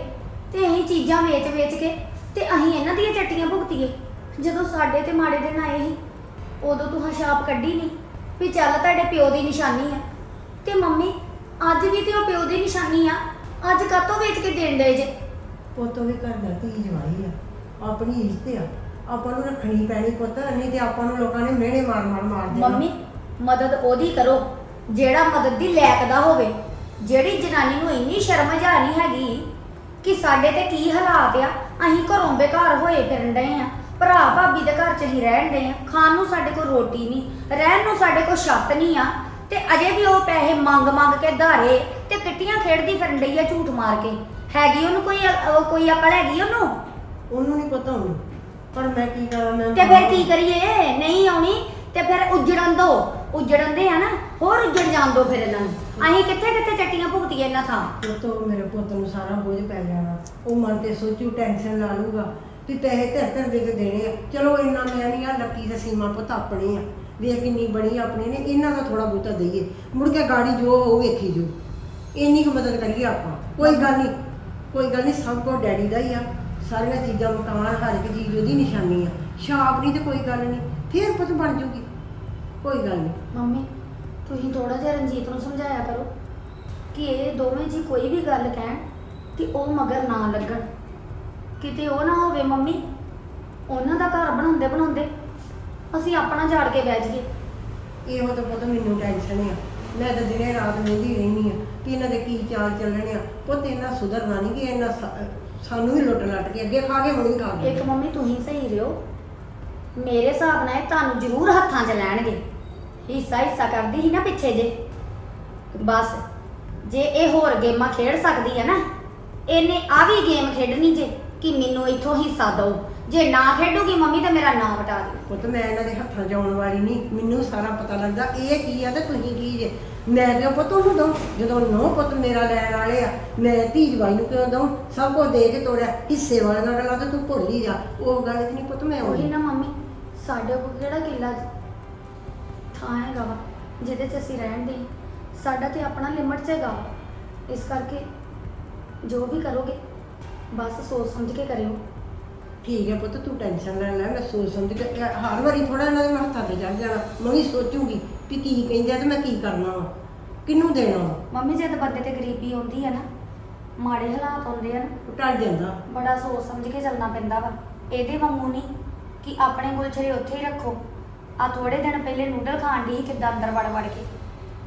ਤੇ ਅਸੀਂ ਚੀਜ਼ਾਂ ਵੇਚ ਵੇਚ ਕੇ ਤੇ ਅਸੀਂ ਇਹਨਾਂ ਦੀਆਂ ਚੱਟੀਆਂ ਭੁਗਤੀਏ। ਜਦੋਂ ਸਾਡੇ ਤੇ ਮਾੜੇ ਦਿਨ ਆਏ ਸੀ ਉਦੋਂ ਤੂੰ ਛਾਪ ਕੱਢੀ ਨਹੀਂ ਵੀ ਚੱਲ ਤੁਹਾਡੇ ਪਿਓ ਦੀ ਨਿਸ਼ਾਨੀ ਆ। ਤੇ ਮੰਮੀ ਅੱਜ ਵੀ ਤੇ ਉਹ ਪਿਓ ਦੀ ਨਿਸ਼ਾਨੀ ਆ ਅੱਜ ਕਾਤੋਂ ਵੇਚ ਕੇ ਦੇਣ ਡਏ ਜੇ? ਪੁੱਤ ਉਹ ਵੀ ਘਰ ਦਾ ਧੀ ਜਵਾਈ ਆ ਆਪਣੀ ਇੱਜ਼ਤ ਆ। ਆਪਾਂ ਨੂੰ ਰੱਖਣੀ ਪੈਣੀ ਪੁੱਤ ਨਹੀਂ ਤੇ ਆਪਾਂ ਨੂੰ ਲੋਕਾਂ ਨੇ ਮਿਹਣੇ ਮਾਰ ਮਾਰ ਮਾਰ ਦੇਣਾ। ਮੰਮੀ ਮਦਦ ਉਹਦੀ ਕਰੋ ਜਿਹੜਾ ਮਦਦ ਦੀ ਲਾਇਕ ਦਾ ਹੋਵੇ। ਜਿਹੜੀ ਜਨਾਨੀ ਨੂੰ ਇੰਨੀ ਸ਼ਰਮ ਹਜਾ ਨਹੀਂ ਹੈਗੀ ਕਿ ਸਾਡੇ ਤੇ ਕੀ ਹਾਲਾਤ ਆ? ਅਸੀਂ ਘਰੋਂ ਬੇਘਰ ਹੋਏ ਫਿਰਨ ਡਏ ਆ। ਭਰਾ ਭਾਬੀ ਦੇ ਘਰ ਚ ਹੀ ਰਹਿਣ ਡਏ ਆ। ਖਾਣ ਨੂੰ ਸਾਡੇ ਕੋਲ ਰੋਟੀ ਨਹੀਂ ਰਹਿਣ ਨੂੰ ਸਾਡੇ ਕੋਲ ਛੱਤ ਨਹੀਂ ਆ। ਤੇ ਅਜੇ ਵੀ ਉਹ ਪੈਸੇ ਮੰਗ ਮੰਗ ਕੇ ਧਾਰੇ ਤੇ ਕਿੱਟੀਆਂ ਖੇਡਦੀ ਫਿਰਨ ਡਈ ਆ ਝੂਠ ਮਾਰ ਕੇ। ਹੈਗੀ ਉਹਨੂੰ ਕੋਈ ਅ- ਕੋਈ ਅਕਲ ਹੈਗੀ ਉਹਨੂੰ? ਉਹਨੂੰ ਨਹੀਂ ਪਤਾ ਹੁਣ ਪਰ ਮੈਂ ਕੀ ਕਰਾਂ ਮੈਂ ਤੇ ਫਿਰ ਕੀ ਕਰੀਏ? ਨਹੀਂ ਆਉਣੀ ਤੇ ਫਿਰ ਉੱਜੜਨ ਦੋ। ਉੱਜੜਨ ਦੇ ਆ ਨਾ, ਹੋਰ ਉੱਜੜ ਜਾਣ ਦੋ ਫਿਰ ਇਹਨਾਂ ਨੂੰ। ਅਸੀਂ ਕਿੱਥੇ ਕਿੱਥੇ ਚੱਟੀਆਂ ਭੁਗਤੀਏ ਇਹਨਾਂ ਥਾਂ? ਉਹ ਤੋਂ ਮੇਰੇ ਪੁੱਤ ਨੂੰ ਸਾਰਾ ਬੋਝ ਪੈ ਜਾਣਾ ਉਹ ਮਨ ਤੇ ਸੋਚੂ ਟੈਨਸ਼ਨ ਲਾ ਲੂਗਾ ਕਿ ਪੈਸੇ ਧਰ ਦੇ ਕੇ ਦੇਣੇ ਆ। ਚਲੋ ਇੰਨਾ ਮੈਂ ਨਹੀਂ ਆ, ਲੱਕੀ ਤੇ ਸੀਮਾ ਪੁੱਤ ਆਪਣੇ ਆ। ਵੇਖ ਕਿੰਨੀ ਬਣੀ ਆਪਣੇ ਨੇ, ਇਹਨਾਂ ਦਾ ਥੋੜਾ ਬਹੁਤਾ ਦਈਏ। ਮੁੜ ਕੇ ਗਾੜੀ ਜੋ ਉਹ ਵੇਖੀ ਜੋ। ਇੰਨੀ ਕੁ ਮਦਦ ਕਰੀਏ ਆਪਾਂ। ਕੋਈ ਗੱਲ ਨਹੀਂ ਕੋਈ ਗੱਲ ਨਹੀਂ ਸਭ ਕੋ ਡੈਡੀ ਦਾ ਹੀ ਆ। ਸਾਰੀਆਂ ਚੀਜ਼ਾਂ ਮਕਾਨ ਹਰ ਇੱਕ ਚੀਜ਼ ਉਹਦੀ ਨਿਸ਼ਾਨੀ ਆ। ਛਾਪ ਨਹੀਂ ਤੇ ਕੋਈ ਗੱਲ ਨਹੀਂ ਫੇਰ ਪੁੱਤ ਬਣ ਜੂਗੀ। ਕੋਈ ਗੱਲ ਨਹੀਂ ਮੰਮੀ ਤੁਸੀਂ ਥੋੜਾ ਜਿਹਾ ਰਣਜੀਤ ਨੂੰ ਸਮਝਾਇਆ ਕਰੋ ਕਿ ਇਹ ਦੋਵੇਂ ਜੀ ਕੋਈ ਵੀ ਗੱਲ ਕਹਿਣ ਕਿ ਉਹ ਮਗਰ ਨਾ ਲੱਗਣ। ਕਿਤੇ ਉਹ ਨਾ ਹੋਵੇ ਮੰਮੀ ਉਹਨਾਂ ਦਾ ਘਰ ਬਣਾਉਂਦੇ ਬਣਾਉਂਦੇ ਅਸੀਂ ਆਪਣਾ ਝਾੜ ਕੇ ਬਹਿ ਜਾਈਏ। ਇਹੋ ਤਾਂ ਪੁੱਤ ਮੈਨੂੰ ਟੈਨਸ਼ਨ ਆ। ਮੈਂ ਤਾਂ ਦਿਨੇ ਰਾਤ ਵੇਂਦੀ ਰਹਿੰਦੀ ਆ ਕਿ ਇਹਨਾਂ ਦੇ ਕੀ ਚਾਲ ਚੱਲਣੇ ਆ। ਪੁੱਤ ਇਹਨਾਂ ਸੁਧਰਨਾ ਨਹੀਂ ਕਿ ਇਹਨਾਂ ਸ- ਸਾਨੂੰ ਵੀ ਲੁੱਟ ਲੱਟ ਕੇ ਅੱਗੇ ਖਾ ਕੇ ਹੁਣ ਵੀ ਖਾ ਗਏ ਇੱਕ ਮੰਮੀ ਤੁਸੀਂ ਸਹੀ ਰਿਓ ਮੇਰੇ ਹਿਸਾਬ ਨਾਲ ਇਹ ਤੁਹਾਨੂੰ ਜ਼ਰੂਰ ਹੱਥਾਂ 'ਚ ਲੈਣਗੇ। ਹਿੱਸਾ ਹਿੱਸਾ ਕਰਦੀ ਸੀ ਨਾ ਪਿੱਛੇ ਜੇ। ਬਸ ਜੇ ਇਹ ਹੋਰ ਗੇਮਾਂ ਖੇਡ ਸਕਦੀ ਹੈ ਨਾ ਇਹਨੇ ਆ ਵੀ ਗੇਮ ਖੇਡਣੀ ਜੇ ਕਿ ਮੈਨੂੰ ਇੱਥੋਂ ਹਿੱਸਾ ਦਿਓ। ਜੇ ਨਾ ਖੇਡੂਗੀ ਮੰਮੀ ਤਾਂ ਮੇਰਾ ਨਾਂ ਵਟਾ ਦਿਓ। ਪੁੱਤ ਮੈਂ ਇਹਨਾਂ ਦੇ ਹੱਥਾਂ 'ਚ ਆਉਣ ਵਾਲੀ ਨਹੀਂ। ਮੈਨੂੰ ਸਾਰਾ ਪਤਾ ਲੱਗਦਾ ਇਹ ਕੀ ਆ ਤੇ ਤੁਸੀਂ ਕੀ ਜੇ? ਮੈਂ ਕਿਉਂ ਪੁੱਤ ਉਹਨੂੰ ਦਊਂ? ਜਦੋਂ ਨੋ ਪੁੱਤ ਮੇਰਾ ਲੈਣ ਵਾਲੇ ਆ ਮੈਂ ਧੀ ਜਵਾਈ ਨੂੰ ਕਿਉਂ ਦਊਂ? ਸਭ ਕੁਝ ਦੇ ਕੇ ਤੋੜਿਆ। ਹਿੱਸੇ ਵਾਲੀਆਂ ਗੱਲਾਂ ਤਾਂ ਤੂੰ ਭੁੱਲ ਹੀ ਜਾ। ਉਹ ਗੱਲ ਨਹੀਂ ਪੁੱਤ ਮੈਂ ਉਹੀ ਨਾ ਮੰਮੀ ਸਾਡੇ ਕੋਲ ਕਿਹੜਾ ਕਿੱਲਾ ਥਾਂ ਹੈਗਾ ਵਾ ਜਿਹਦੇ 'ਚ ਅਸੀਂ ਰਹਿਣ ਦੇ ਸਾਡਾ ਤੇ ਆਪਣਾ ਲਿਮਟ 'ਚ ਹੈਗਾ ਵਾ। ਇਸ ਕਰਕੇ ਜੋ ਵੀ ਕਰੋਗੇ ਬਸ ਸੋਚ ਸਮਝ ਕੇ ਕਰਿਓ। ਠੀਕ ਹੈ ਪੁੱਤ ਤੂੰ ਟੈਨਸ਼ਨ ਲੈ ਲੈ ਮੈਂ ਸੋਚ ਸਮਝ ਕੇ ਇਹ ਹਰ ਵਾਰੀ ਥੋੜਾ ਇਹਨਾਂ ਦੇ ਮੈਂ ਹੱਥਾਂ ਤੇ ਚੜ ਜਾਣਾ। ਮੈਂ ਵੀ ਸੋਚੂਗੀ ਵੀ ਕੀ ਕਹਿੰਦੇ ਆ ਤੇ ਮੈਂ ਕੀ ਕਰਨਾ ਵਾ। ਕਿਹਨੂੰ ਦੇਣਾ ਵਾ? ਮੰਮੀ ਜਦ ਬੰਦੇ ਤੇ ਗਰੀਬੀ ਆਉਂਦੀ ਹੈ ਨਾ ਮਾੜੇ ਹਾਲਾਤ ਹੁੰਦੇ ਆ ਨਾ ਉਹ ਟਲ ਜਾਂਦਾ। ਬੜਾ ਸੋਚ ਸਮਝ ਕੇ ਚੱਲਣਾ ਪੈਂਦਾ ਵਾ। ਇਹਦੇ ਵਾਂਗੂ ਨਹੀਂ ਕਿ ਆਪਣੇ ਗੁਲਛਰੇ ਉੱਥੇ ਹੀ ਰੱਖੋ। ਆ ਥੋੜੇ ਦਿਨ ਪਹਿਲੇ ਨੂਡਲ ਖਾਣ ਦੀ ਕਿੱਦਾਂ ਅੰਦਰ ਵੜ ਵੜ ਕੇ।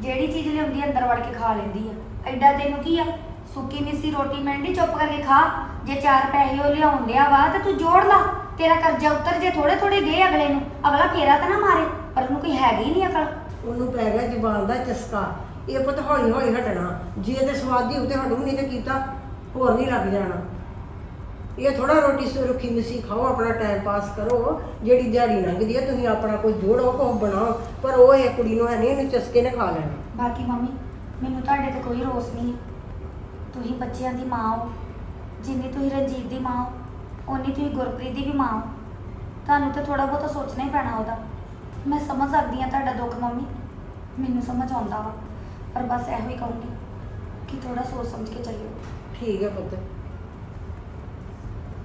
ਜਿਹੜੀ ਚੀਜ਼ ਲਿਆਉਂਦੀ ਆ, ਅੰਦਰ ਵੜ ਕੇ ਖਾ ਲੈਂਦੀ ਆ। ਐਡਾ ਤੈਨੂੰ ਕੀ ਆ? ਸੁੱਕੀ ਮਿੱਸੀ ਰੋਟੀ ਮੈਂਡੀ ਚੁੱਪ ਕਰਕੇ ਖਾ। ਜੇ ਚਾਰ ਪੈਸੇ ਉਹ ਲਿਆਉਣ ਵਾ ਤੇ ਤੂੰ ਜੋੜ ਲਾ। ਤੇਰਾ ਕਰਜ਼ਾ ਉਤਰ ਜੇ ਥੋੜੇ ਥੋੜੇ ਦੇ ਅਗਲੇ ਨੂੰ। ਅਗਲਾ ਫੇਰਾ ਤਾਂ ਨਾ ਮਾਰੇ ਪਰ ਉਹਨੂੰ ਕੋਈ ਹੈਗੀ ਨਹੀਂ ਅਕਲ। ਉਹਨੂੰ ਪੈ ਗਿਆ ਜ਼ਬਾਨ ਦਾ ਚਸਕਾ। ਇਹ ਪੁੱਤ ਹੌਲੀ ਹੌਲੀ ਹਟਣਾ। ਜੇ ਤੇ ਸਵਾਦੀ ਹੋਊ ਹਟੂ ਨਹੀਂ ਤੇ ਕੀਤਾ ਹੋਰ ਨਹੀਂ ਲੱਗ ਜਾਣਾ। ਇਹ ਥੋੜਾ ਰੋਟੀ ਸੁਰਖੀ ਮਿੱਸੀ ਖਾਓ ਆਪਣਾ ਟਾਈਮ ਪਾਸ ਕਰੋ। ਜਿਹੜੀ ਦਿਹਾੜੀ ਲੰਘਦੀ ਹੈ ਤੁਸੀਂ ਆਪਣਾ ਕੋਈ ਜੋੜੋ ਕੋ ਬਣਾਓ। ਪਰ ਉਹ ਇਹ ਕੁੜੀ ਨੂੰ ਹੈ ਨਹੀਂ ਇਹਨੂੰ ਚਸਕੇ ਨੇ ਖਾ ਲੈਣਾ। ਬਾਕੀ ਮੰਮੀ ਮੈਨੂੰ ਤੁਹਾਡੇ ਤੇ ਕੋਈ ਰੋਸ ਨਹੀਂ। ਤੁਸੀਂ ਬੱਚਿਆਂ ਦੀ ਮਾਂ ਹੋ। ਜਿੰਨੀ ਤੁਸੀਂ ਰਣਜੀਤ ਦੀ ਮਾਂ ਹੋ ਓਨੀ ਤੁਸੀਂ ਗੁਰਪ੍ਰੀਤ ਦੀ ਵੀ ਮਾਂ ਹੋ। ਤੁਹਾਨੂੰ ਤੇ ਥੋੜਾ ਬਹੁਤਾ ਸੋਚਣਾ ਹੀ ਪੈਣਾ ਉਹਦਾ। ਮੈਂ ਸਮਝ ਸਕਦੀ ਹਾਂ ਤੁਹਾਡਾ ਦੁੱਖ ਮੰਮੀ। ਮੈਨੂੰ ਸਮਝ ਆਉਂਦਾ ਵਾ। ਪਰ ਬਸ ਇਹੋ ਹੀ ਕਹੂੰਗੀ ਕਿ ਥੋੜਾ ਸੋਚ ਸਮਝ ਕੇ ਚੱਲਿਓ। ਠੀਕ ਹੈ ਪੁੱਤ।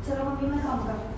ਚਲੋ ਮੰਮੀ ਮੈਂ ਕੰਮ ਕਰਾਂ